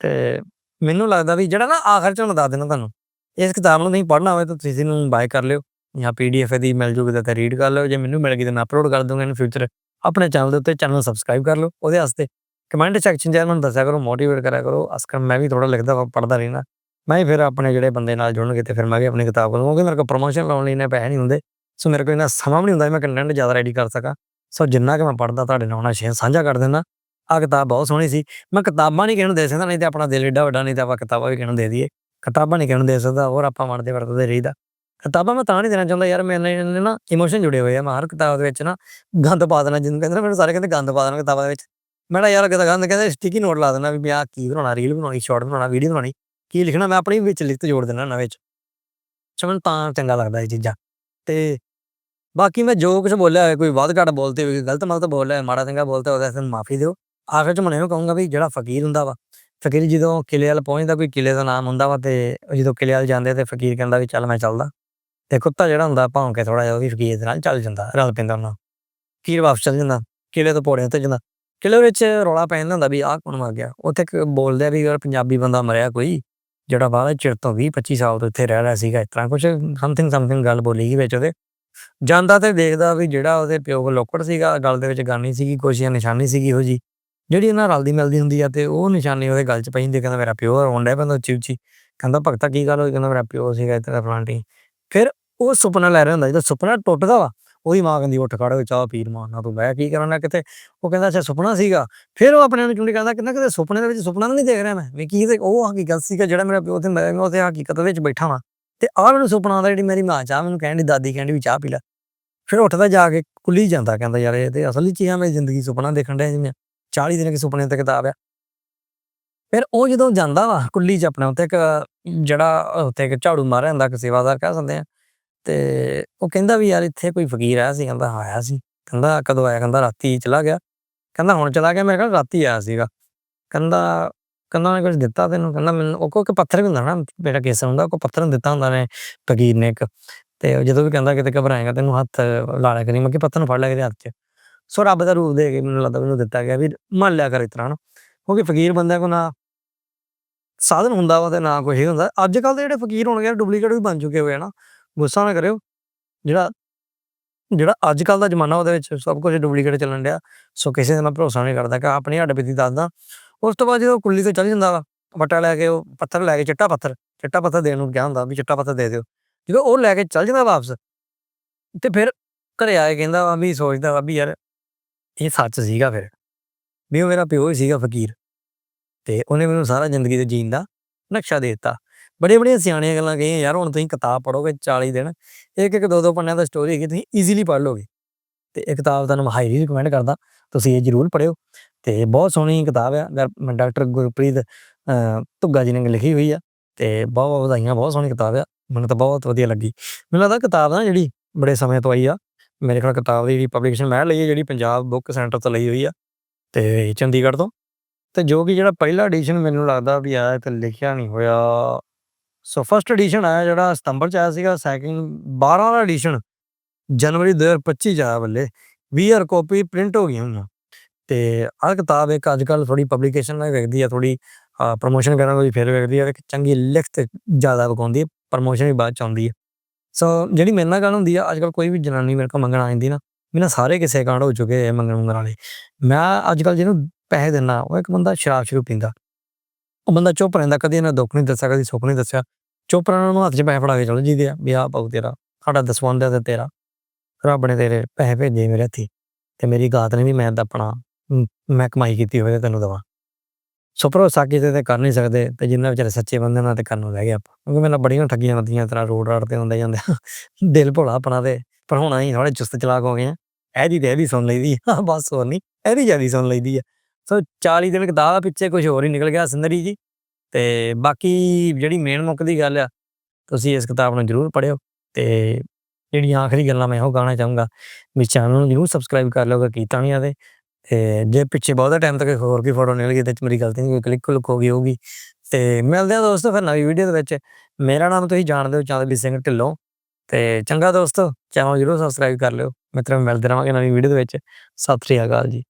ਤੇ ਮੈਨੂੰ ਲੱਗਦਾ ਵੀ ਜਿਹੜਾ ਨਾ ਆਖਰ 'ਚ ਮੈਂ ਦੱਸ ਦੇਣਾ ਤੁਹਾਨੂੰ, ਇਸ ਕਿਤਾਬ ਨੂੰ ਨਹੀਂ ਪੜ੍ਹਨਾ ਹੋਵੇ ਤਾਂ ਤੁਸੀਂ ਇਹਨੂੰ ਬਾਏ ਕਰ ਲਿਓ, ਜਾਂ ਪੀਡੀਐਫ ਦੀ ਮਿਲ ਜੂਗੀ ਤਾਂ ਰੀਡ ਕਰ ਲਿਓ, ਜੇ ਮੈਨੂੰ ਮਿਲ ਗਈ ਤਾਂ ਮੈਂ ਅਪਲੋਡ ਕਰ ਦੂੰਗਾ ਇਨ ਫਿਊਚਰ ਆਪਣੇ ਚੈਨਲ ਦੇ ਉੱਤੇ ਚੈਨਲ ਨੂੰ ਸਬਸਕ੍ਰਾਈਬ ਕਰ ਲਓ, ਉਹਦੇ ਵਾਸਤੇ ਕਮੈਂਟ ਸੈਕਸ਼ਨ 'ਚ ਮੈਨੂੰ ਦੱਸਿਆ ਕਰੋ ਮੋਟੀਵੇਟ ਕਰਿਆ ਕਰੋ। ਅਸਕਰ ਮੈਂ ਵੀ ਥੋੜਾ ਲਿਖਦਾ ਪੜ੍ਹਦਾ ਰਹਿਣਾ ਮੈਂ ਵੀ ਫਿਰ ਆਪਣੇ ਜਿਹੜੇ ਬੰਦੇ ਨਾਲ ਜੁੜਨਗੇ ਤੇ ਫਿਰ ਮੈਂ ਵੀ ਆਪਣੀ ਕਿਤਾਬ ਕਰੂੰਗਾ ਕਿਉਂਕਿ ਮੇਰੇ ਕੋਲ ਪ੍ਰੋਮੋਸ਼ਨ ਲਾਉਣ ਲਈ ਨੇ ਪੈਸੇ ਨਹੀਂ ਹੁੰਦੇ। ਸੋ ਮੇਰੇ ਕੋਲ ਇਹਨਾਂ ਸਮਾਂ ਨਹੀਂ ਹੁੰਦਾ ਮੈਂ ਕੰਟੈਂਟ ਜ਼ਿਆਦਾ ਰੈਡੀ ਕਰ ਸਕਾਂ। ਸੋ ਜਿੰਨਾ ਕਿ ਮੈਂ ਪੜ੍ਹਦਾ, ਤੁਹਾਡੇ ਨਾਲ ਉਹਨਾਂ ਸ਼ੇਅਰ ਸਾਂਝਾ ਕਰ ਦਿੰਦਾ। ਆ ਕਿਤਾਬ ਬਹੁਤ ਸੋਹਣੀ ਸੀ। ਮੈਂ ਕਿਤਾਬਾਂ ਨਹੀਂ ਕਿਹਨੂੰ ਦੇ ਸਕਦਾ, ਨਹੀਂ ਤੇ ਆਪਣਾ ਦਿਲ ਏਡਾ ਵੱਡਾ, ਨਹੀਂ ਤਾਂ ਆਪਾਂ ਕਿਤਾਬਾਂ ਵੀ ਕਿਹਨੂੰ ਦੇ ਦਈਏ। ਕਿਤਾਬਾਂ ਨਹੀਂ ਕਿਹਨੂੰ ਦੇ ਸਕਦਾ, ਹੋਰ ਆਪਾਂ ਵੜਦੇ ਵਰਤਦੇ ਰਹੀਦਾ। ਕਿਤਾਬਾਂ ਮੈਂ ਤਾਂ ਨਹੀਂ ਦੇਣਾ ਚਾਹੁੰਦਾ ਯਾਰ, ਮੇਰੇ ਨਾਲ ਨਾ ਇਮੋਸ਼ਨ ਜੁੜੇ ਹੋਏ ਆ। ਮੈਂ ਹਰ ਕਿਤਾਬ ਦੇ ਵਿੱਚ ਨਾ ਗੰਦ ਪਾ ਦੇਣਾ, ਜਿਹਨੂੰ ਕਹਿੰਦੇ ਨਾ ਮੈਨੂੰ ਸਾਰੇ ਕਹਿੰਦੇ ਗੰਦ ਪਾ ਦੇਣਾ ਕਿਤਾਬਾਂ ਦੇ ਵਿੱਚ। ਮੈਂ ਨਾ ਯਾਰ ਕਿਤੇ ਗੰਦ ਕਹਿੰਦੇ ਸਟਿਕੀ ਨੋਟ ਲਾ ਦੇਣਾ ਵੀ ਮੈਂ ਆਹ ਕੀ ਬਣਾਉਣਾ ਰੀਲ ਬਣਾਉਣੀ ਸ਼ਾਰਟ ਬਣਾਉਣਾ ਵੀਡੀਓ ਬਣਾਉਣੀ ਕੀ ਲਿਖਣਾ ਮੈਂ ਆਪਣੀ ਵਿੱਚ ਲਿਖਤ ਜੋੜ ਦੇਣਾ ਨਾ ਵਿੱਚ। ਸੋ ਮੈਨੂੰ ਤਾਂ ਚੰਗਾ ਲੱਗਦਾ ਇਹ ਚੀਜ਼ਾਂ। ਤੇ ਬਾਕੀ ਮੈਂ ਜੋ ਕੁਝ ਬੋਲਿਆ ਹੋਵੇ ਕੋਈ ਵੱਧ ਘੱਟ ਬੋਲਤੇ ਹੋਵੇ ਗਲਤ ਮਲਤ ਬੋਲਿਆ ਹੋਵੇ, ਮਾੜਾ ਚੰਗਾ ਬੋਲਤਾ ਉਹਦਾ ਸਾਨੂੰ ਮਾਫੀ ਦਿਓ। ਆਖਰ ਚ ਮੈਂ ਇਹੋ ਕਹੂੰਗਾ ਵੀ ਜਿਹੜਾ ਫਕੀਰ ਹੁੰਦਾ ਵਾ ਫਕੀਰ ਜਦੋਂ ਕਿਲੇ ਵਾਲ ਪਹੁੰਚਦਾ ਕੋਈ ਕਿਲੇ ਦਾ ਨਾਮ ਹੁੰਦਾ ਵਾ ਤੇ ਜਦੋਂ ਕਿਲੇ ਵਾਲ ਜਾਂਦੇ ਤੇ ਫਕੀਰ ਕਹਿੰਦਾ ਵੀ ਚੱਲ ਮੈਂ ਚੱਲਦਾ। ਤੇ ਕੁੱਤਾ ਜਿਹੜਾ ਹੁੰਦਾ ਭੌਂ ਕੇ ਥੋੜਾ ਜਿਹਾ ਉਹ ਵੀ ਫਕੀਰ ਦੇ ਨਾਲ ਚੱਲ ਜਾਂਦਾ ਰਲ ਪੈਂਦਾ ਉਹਨਾਂ ਫਕੀਰ ਵਾਪਸ ਚੱਲ ਜਾਂਦਾ ਕਿਲੇ ਤੋਂ ਪੌੜੀਆਂ ਤੇ ਜਾਂਦਾ। ਕਿਲੇ ਵਿੱਚ ਰੌਲਾ ਪੈ ਜਾਂਦਾ ਹੁੰਦਾ ਵੀ ਆਹ ਕੌਣ ਮਰ ਗਿਆ? ਉੱਥੇ ਇੱਕ ਬੋਲਦੇ ਆ ਵੀ ਯਾਰ ਪੰਜਾਬੀ ਬੰਦਾ ਮਰਿਆ ਕੋਈ, ਜਿਹੜਾ ਬਾਅਦ ਚਿਰ ਤੋਂ 20 25 ਸਾਲ ਤੋਂ ਇੱਥੇ ਰਹਿ ਰਿਹਾ ਸੀਗਾ, ਇਸ ਤਰ੍ਹਾਂ ਕੁਝ ਸਮਥਿੰਗ ਸਮਥਿੰਗ ਗੱਲ ਬੋਲੀ ਗਈ ਵਿੱਚ ਉਹਦੇ। ਜਾਂਦਾ ਤੇ ਦੇਖਦਾ ਵੀ ਜਿਹੜਾ ਉਹਦੇ ਪਿਓ ਕੋਲ ਲੋਕੜ ਸੀਗਾ, ਗੱਲ ਦੇ ਵਿੱਚ ਗਾਨੀ ਸੀਗੀ, ਕੁਛ ਜਾਂ ਨਿਸ਼ਾਨੀ ਸੀਗੀ ਉਹ ਜੀ। ਜਿਹੜੀ ਇਹਨਾਂ ਰਲਦੀ ਮਿਲਦੀ ਹੁੰਦੀ ਆ ਤੇ ਉਹ ਨਿਸ਼ਾਨੀ ਉਹਦੇ ਗੱਲ 'ਚ ਪਈ ਹੁੰਦੀ ਕਹਿੰਦਾ ਮੇਰਾ ਪਿਓ ਰੋਣ ਡਿਆ ਬੰਦਾ ਉੱਚੀ ਉੱਚੀ। ਕਹਿੰਦਾ ਭਗਤਾ ਕੀ ਗੱਲ ਹੋਈ? ਕਹਿੰਦਾ ਮੇਰਾ ਪਿਓ ਸੀਗਾ ਇੱਥੇ ਫਲਾਂਟੀ ਫਿਰ ਉਹ ਸੁਪਨਾ ਲੈ ਰਿਹਾ ਹੁੰਦਾ, ਜਦੋਂ ਸੁਪਨਾ ਟੁੱਟਦਾ ਵਾ ਉਹਦੀ ਮਾਂ ਕਹਿੰਦੀ, ਉੱਠ ਖੜ ਚਾਹ ਪੀਰ ਮਾਰਨਾ ਤੂੰ ਬਹਿ, ਕੀ ਕਰਨਾ ਕਿਤੇ? ਉਹ ਕਹਿੰਦਾ, ਅੱਛਾ, ਸੁਪਨਾ ਸੀਗਾ। ਫਿਰ ਉਹ ਆਪਣੇ ਨੂੰ ਚੁੰਡੀ ਕਹਿੰਦਾ ਕਿੰਨਾ ਕਿਤੇ ਸੁਪਨੇ ਦੇ ਵਿੱਚ ਸੁਪਨਾ ਤਾਂ ਨਹੀਂ ਦੇਖ ਰਿਹਾ ਮੈਂ, ਵੀ ਕੀ ਤੇ ਉਹ ਹਕੀਕਤ ਸੀਗਾ, ਜਿਹੜਾ ਮੇਰਾ ਪਿਓ ਤੇ ਮੈਂ ਉਹ ਹਕੀਕਤ ਵਿੱਚ ਬੈਠਾ ਵਾਂ। ਤੇ ਆਹ ਮੈਨੂੰ ਸੁਪਨਾ ਆਉਂਦਾ, ਜਿਹੜੀ ਮੇਰੀ ਮਾਂ ਚਾਹ ਮੈਨੂੰ ਕਹਿੰਦੀ ਦਾਦੀ ਕਹਿੰਦੀ ਵੀ ਚਾਹ ਪੀ ਲੈ। ਫਿਰ ਉੱਠਦਾ ਜਾ ਕੇ, ਕੁੱਲੀ ਜਾਂਦਾ, ਕਹਿੰਦਾ, ਯਾਰ, ਇਹ ਤੇ ਅਸਲੀ ਚੀਜ਼ਾਂ ਮੇਰੀ ਜ਼ਿੰਦਗੀ ਸੁਪਨਾ ਦੇਖਣ ਡਿਆ ਜਿਵੇਂ 40 ਦਿਨ ਕੇ ਸੁਪਨੇ ਤੇ ਕਿਤਾਬ ਆ। ਫਿਰ ਉਹ ਜਦੋਂ ਜਾਂਦਾ ਵਾ, ਕੁੱਲੀ 'ਚ ਆਪਣੇ ਉੱਤੇ ਇੱਕ, ਜਿਹੜਾ ਉੱਤੇ ਇੱਕ ਝਾੜੂ ਮਾਰਿਆ ਹੁੰਦਾ, ਇੱਕ ਸੇਵਾਦਾਰ ਕਹਿ ਸਕਦੇ ਆ ਤੇ ਉਹ ਕਹਿੰਦਾ ਵੀ ਯਾਰ ਇੱਥੇ ਕੋਈ ਫਕੀਰ ਆਇਆ ਸੀ, ਕਹਿੰਦਾ ਆਇਆ ਸੀ। ਕਹਿੰਦਾ ਕਦੋਂ ਆਇਆ? ਕਹਿੰਦਾ ਰਾਤੀ ਚਲਾ ਗਿਆ। ਕਹਿੰਦਾ ਹੁਣ ਚਲਾ ਗਿਆ? ਮੇਰੇ ਕੋਲ ਰਾਤੀ ਆਇਆ ਸੀਗਾ। ਕਹਿੰਦਾ ਕਹਿੰਦਾ ਉਹਨੇ ਕੁਝ ਦਿੱਤਾ ਤੈਨੂੰ? ਕਹਿੰਦਾ ਮੈਨੂੰ ਉਹ ਕੋ ਇੱਕ ਪੱਥਰ ਵੀ ਹੁੰਦਾ ਨਾ, ਮੇਰਾ ਕੇਸ ਹੁੰਦਾ ਉਹ ਕੋ ਪੱਥਰ ਦਿੱਤਾ ਹੁੰਦਾ ਨੇ ਫਕੀਰ ਨੇ ਇੱਕ। ਤੇ ਜਦੋਂ ਵੀ ਕਹਿੰਦਾ ਕਿਤੇ ਘਬਰਾਏਗਾ, ਤੈਨੂੰ ਹੱਥ ਲਾ ਲਿਆ ਕਰੀ, ਮੈਂ ਕਿ ਪੱਥਰ ਨੂੰ ਫੜ ਲਿਆ ਕਰੀ ਹੱਥ 'ਚ। ਸੋ ਰੱਬ ਦਾ ਰੂਪ ਦੇ ਕੇ ਮੈਨੂੰ ਲੱਗਦਾ ਮੈਨੂੰ ਦਿੱਤਾ ਗਿਆ ਵੀ ਮੰਨ ਲਿਆ ਕਰ ਇਸ ਤਰ੍ਹਾਂ ਨਾ। ਕਿਉਂਕਿ ਫਕੀਰ ਬੰਦਿਆਂ ਕੋ ਨਾ ਸਾਧਨ ਹੁੰਦਾ ਵਾ ਤੇ ਨਾ ਕੋਈ ਇਹ ਹੁੰਦਾ। ਅੱਜ ਕੱਲ ਦੇ ਜਿਹੜੇ ਫਕੀਰ ਹੋਣਗੇ, ਡੁਪਲੀਕੇਟ ਵੀ ਬਣ ਚੁੱਕੇ ਹੋਏ ਆ ਨਾ। ਗੁੱਸਾ ਨਾ ਕਰਿਓ। ਜਿਹੜਾ ਜਿਹੜਾ ਅੱਜ ਕੱਲ ਦਾ ਜ਼ਮਾਨਾ ਉਹਦੇ ਵਿੱਚ ਸਭ ਕੁਝ ਡੁਪਲੀਕੇਟ ਚੱਲਣ ਡਿਆ। ਸੋ ਕਿਸੇ ਦਾ ਮੈਂ ਭਰੋਸਾ ਨਹੀਂ ਕਰਦਾ ਕਿ ਆਪਣੀ ਹੱਡ ਬੀਤੀ ਦੱਸਦਾ। ਉਸ ਤੋਂ ਬਾਅਦ ਜਦੋਂ ਕੁੱਲੀ ਤੋਂ ਚੱਲ ਜਾਂਦਾ ਵਾ ਵੱਟਾ ਲੈ ਕੇ ਉਹ ਪੱਥਰ ਲੈ ਕੇ ਚਿੱਟਾ ਪੱਥਰ ਚਿੱਟਾ ਪੱਥਰ ਦੇਣ ਨੂੰ ਕਿਹਾ ਹੁੰਦਾ ਵੀ ਚਿੱਟਾ ਪੱਥਰ ਦੇ ਦਿਓ। ਜਦੋਂ ਉਹ ਲੈ ਕੇ ਚੱਲ ਜਾਂਦਾ ਵਾਪਸ, ਤੇ ਫਿਰ ਘਰੇ ਆ ਕੇ ਕਹਿੰਦਾ ਵਾ ਵੀ ਸੋਚਦਾ ਵਾ ਵੀ ਯਾਰ ਇਹ ਸੱਚ ਸੀਗਾ ਫਿਰ, ਵੀ ਉਹ ਮੇਰਾ ਪਿਓ ਹੀ ਸੀਗਾ ਫਕੀਰ। ਤੇ ਉਹਨੇ ਮੈਨੂੰ ਸਾਰਾ ਜ਼ਿੰਦਗੀ ਦੇ ਜੀਣ ਦਾ ਨਕਸ਼ਾ ਦੇ ਦਿੱਤਾ। ਬੜੇ ਬੜੀਆਂ ਸਿਆਣੀਆਂ ਗੱਲਾਂ ਕਹੀਆਂ, ਯਾਰ ਹੁਣ ਤੁਸੀਂ ਕਿਤਾਬ ਪੜੋਗੇ 40 ਦਿਨ ਇੱਕ ਇੱਕ ਦੋ ਦੋ ਪੰਨਿਆਂ ਦਾ ਸਟੋਰੀ ਹੈਗੀ, ਤੁਸੀਂ ਈਜ਼ੀਲੀ ਪੜ੍ਹ ਲੋਗੇ। ਤੇ ਇਹ ਕਿਤਾਬ ਤੁਹਾਨੂੰ ਮੈਂ ਹਾਈਲੀ ਰਿਕਮੈਂਡ ਕਰਦਾ, ਤੁਸੀਂ ਇਹ ਜ਼ਰੂਰ ਪੜਿਓ ਤੇ ਬਹੁਤ ਸੋਹਣੀ ਕਿਤਾਬ ਆ ਡਾ- ਡਾਕਟਰ ਗੁਰਪ੍ਰੀਤ ਧੁੱਗਾ ਜੀ ਨੇ ਲਿਖੀ ਹੋਈ ਆ, ਤੇ ਬਹੁਤ ਬਹੁਤ ਵਧਾਈਆਂ, ਬਹੁਤ ਸੋਹਣੀ ਕਿਤਾਬ ਆ, ਮੈਨੂੰ ਤਾਂ ਬਹੁਤ ਵਧੀਆ ਲੱਗੀ। ਮੈਨੂੰ ਲੱਗਦਾ ਕਿਤਾਬ ਨਾ ਜਿਹੜੀ ਬੜੇ ਸਮੇਂ ਤੋਂ ਆਈ ਆ, ਮੇਰੇ ਕੋਲ ਕਿਤਾਬ ਦੀ ਜਿਹੜੀ ਪਬਲੀਕੇਸ਼ਨ ਮੈਂ ਲਈ ਹੈ ਜਿਹੜੀ ਪੰਜਾਬ ਬੁੱਕ ਸੈਂਟਰ ਤੋਂ ਲਈ ਹੋਈ ਆ, ਤੇ ਚੰਡੀਗੜ੍ਹ ਤੋਂ। ਤੇ ਜੋ ਕਿ ਜਿਹੜਾ ਪਹਿਲਾ ਐਡੀਸ਼ਨ ਮੈਨੂੰ ਲੱਗਦਾ ਵੀ ਆਇਆ ਤੇ ਲਿਖਿਆ ਨਹੀਂ ਹੋਇਆ ਸੋ ਫਸਟ ਐਡੀਸ਼ਨ ਆਇਆ ਜਿਹੜਾ ਸਤੰਬਰ ਚ ਆਇਆ ਸੀਗਾ ਸੈਕਿੰਡ 12 ਵਾਲਾ ਐਡੀਸ਼ਨ ਜਨਵਰੀ 2025 ਚ ਆਇਆ ਬੱਲੇ। 20 ਹਜ਼ਾਰ ਕਾਪੀ ਪ੍ਰਿੰਟ ਹੋ ਗਈਆਂ ਹੋਈਆਂ। ਤੇ ਆਹ ਕਿਤਾਬ ਇੱਕ ਅੱਜ ਕੱਲ ਥੋੜੀ ਪਬਲੀਕੇਸ਼ਨ ਨਾਲ ਵੇਖਦੀ ਆ ਥੋੜੀ ਪ੍ਰੋਮੋਸ਼ਨ ਕਰਨ ਕੋਈ ਫਿਰ ਵੇਖਦੀ ਆ, ਇੱਕ ਚੰਗੀ ਲਿਖਤ ਜ਼ਿਆਦਾ ਵਿਖਾਉਂਦੀ ਹੈ ਪ੍ਰੋਮੋਸ਼ਨ ਵੀ ਬਾਅਦ ਚ ਆਉਂਦੀ ਹੈ ਸੋ ਜਿਹੜੀ ਮੇਰੇ ਨਾਲ ਗੱਲ ਹੁੰਦੀ ਆ ਅੱਜ ਕੱਲ ਕੋਈ ਵੀ ਜਨਾਨੀ ਮੇਰੇ ਕੋਲ ਮੰਗਣ ਆ ਜਾਂਦੀ ਨਾ ਮੈਨੂੰ ਸਾਰੇ ਕਿਸੇ ਕਾਂਡ ਹੋ ਚੁੱਕੇ ਆ ਮੰਗਣ ਮੰਗਣ ਵਾਲੇ। ਮੈਂ ਅੱਜ ਕੱਲ ਜਿਹਨੂੰ ਪੈਸੇ ਦਿੰਨਾ ਉਹ ਇੱਕ ਬੰਦਾ ਸ਼ਰਾਬ ਸ਼ੁਰੂ ਪੀਂਦਾ। ਉਹ ਬੰਦਾ ਚੁੱਪ ਰਹਿੰਦਾ ਕਦੀ ਇਹਨਾਂ ਦੁੱਖ ਨਹੀਂ ਦੱਸਿਆ ਕਦੀ ਸੁੱਖ ਨਹੀਂ ਦੱਸਿਆ। ਚੁੱਪ ਰਹਿਣਾ ਉਹਨੂੰ ਹੱਥ 'ਚ ਪੈਸੇ ਫੜਾ ਕੇ ਚਲੋ ਜੀਦੇ ਆ ਵੀ ਆ ਪਾਉ ਤੇਰਾ ਸਾਡਾ ਦਸਵੰਦ ਤੇ ਤੇਰਾ। ਰੱਬ ਨੇ ਤੇਰੇ ਪੈਸੇ ਭੇਜੇ ਮੇਰੇ ਹੱਥੀ ਤੇ ਮੇਰੀ ਗਾਤ ਨੇ ਵੀ ਮੈਂ ਤਾਂ ਆਪਣਾ ਮੈਂ ਕਮਾਈ ਕੀਤੀ ਹੋਵੇ ਤੇ ਤੈਨੂੰ ਦਵਾਂ। ਸੋ ਭਰੋਸਾ ਕੀਤੇ ਤੇ ਕਰ ਨਹੀਂ ਸਕਦੇ ਤੇ ਜਿੰਨਾ ਵਿਚਾਰੇ ਸੱਚੇ ਬੰਦੇ ਨਾਲ ਤੇ ਕਰਨ ਨੂੰ ਰਹਿ ਗਿਆ ਆਪਾਂ। ਕਿਉਂਕਿ ਮੈਨੂੰ ਬੜੀਆਂ ਠੱਗੀਆਂ ਵੱਜੀਆਂ ਤਰ੍ਹਾਂ ਰੋਡ ਰਾਡ ਤੇ ਹੁੰਦੇ ਜਾਂਦੇ ਦਿਲ ਭੋਲਾ ਆਪਣਾ ਤੇ ਪਰ ਹੁਣ ਅਸੀਂ ਥੋੜੇ ਚੁਸਤ ਚਲਾਕ ਹੋ ਗਏ ਆ। ਇਹਦੀ ਤੇ ਇਹਦੀ ਸੁਣ ਲਈਦੀ ਆ ਬਸ ਹੋਰ ਨਹੀਂ ਇਹਦੀ ਜਿਆਦੀ ਸੁਣ ਲਈਦੀ ਆ। ਸੋ 40 ਦਿਨ ਕਿਤਾਬ ਆ, ਪਿੱਛੇ ਕੁਝ ਹੋਰ ਹੀ ਨਿਕਲ ਗਿਆ ਸਿੰਦਰੀ ਜੀ। ਤੇ ਬਾਕੀ ਜਿਹੜੀ ਮੇਨ ਮੁੱਕ ਦੀ ਗੱਲ ਆ, ਤੁਸੀਂ ਇਸ ਕਿਤਾਬ ਨੂੰ ਜਰੂਰ ਪੜ੍ਹਿਓ ਤੇ ਜਿਹੜੀਆਂ ਆਖਰੀ ਗੱਲਾਂ ਮੈਂ ਉਹ ਕਹਿਣਾ ਚਾਹੂੰਗਾ, ਵੀ ਚੈਨਲ ਨੂੰ ਜਰੂਰ ਸਬਸਕ੍ਰਾਈਬ ਕਰ ਲਿਓ ਕੀਤਾ ਨਹੀਂ ਆ ਤੇ ਜੇ ਪਿੱਛੇ ਬਹੁਤਾ ਟਾਈਮ ਤੱਕ ਹੋਰ ਕੀ ਫੋਟੋ ਨਿਕਲ ਗਈ ਤੇ ਮੇਰੀ ਗਲਤੀ ਨਹੀਂ, ਕੋਈ ਕਲਿੱਕ ਕਲੁੱਕ ਹੋ ਗਈ ਹੋਊਗੀ, ਤੇ ਮਿਲਦੇ ਆ ਦੋਸਤੋ ਫਿਰ ਨਵੀਂ ਵੀਡੀਓ ਦੇ ਵਿੱਚ। ਮੇਰਾ ਨਾਮ ਤੁਸੀਂ ਜਾਣਦੇ ਹੋ ਚੰਦਬੀ ਸਿੰਘ ਢਿੱਲੋਂ ਤੇ ਚੰਗਾ ਦੋਸਤੋ ਚੈਨਲ ਜਰੂਰ ਸਬਸਕ੍ਰਾਈਬ ਕਰ ਲਿਓ। ਮਿੱਤਰੋ, ਮਿਲਦੇ ਰਹਾਂਗੇ ਨਵੀਂ ਵੀਡੀਓ ਦੇ ਵਿੱਚ। ਸਤਿ ਸ੍ਰੀ ਅਕਾਲ ਜੀ।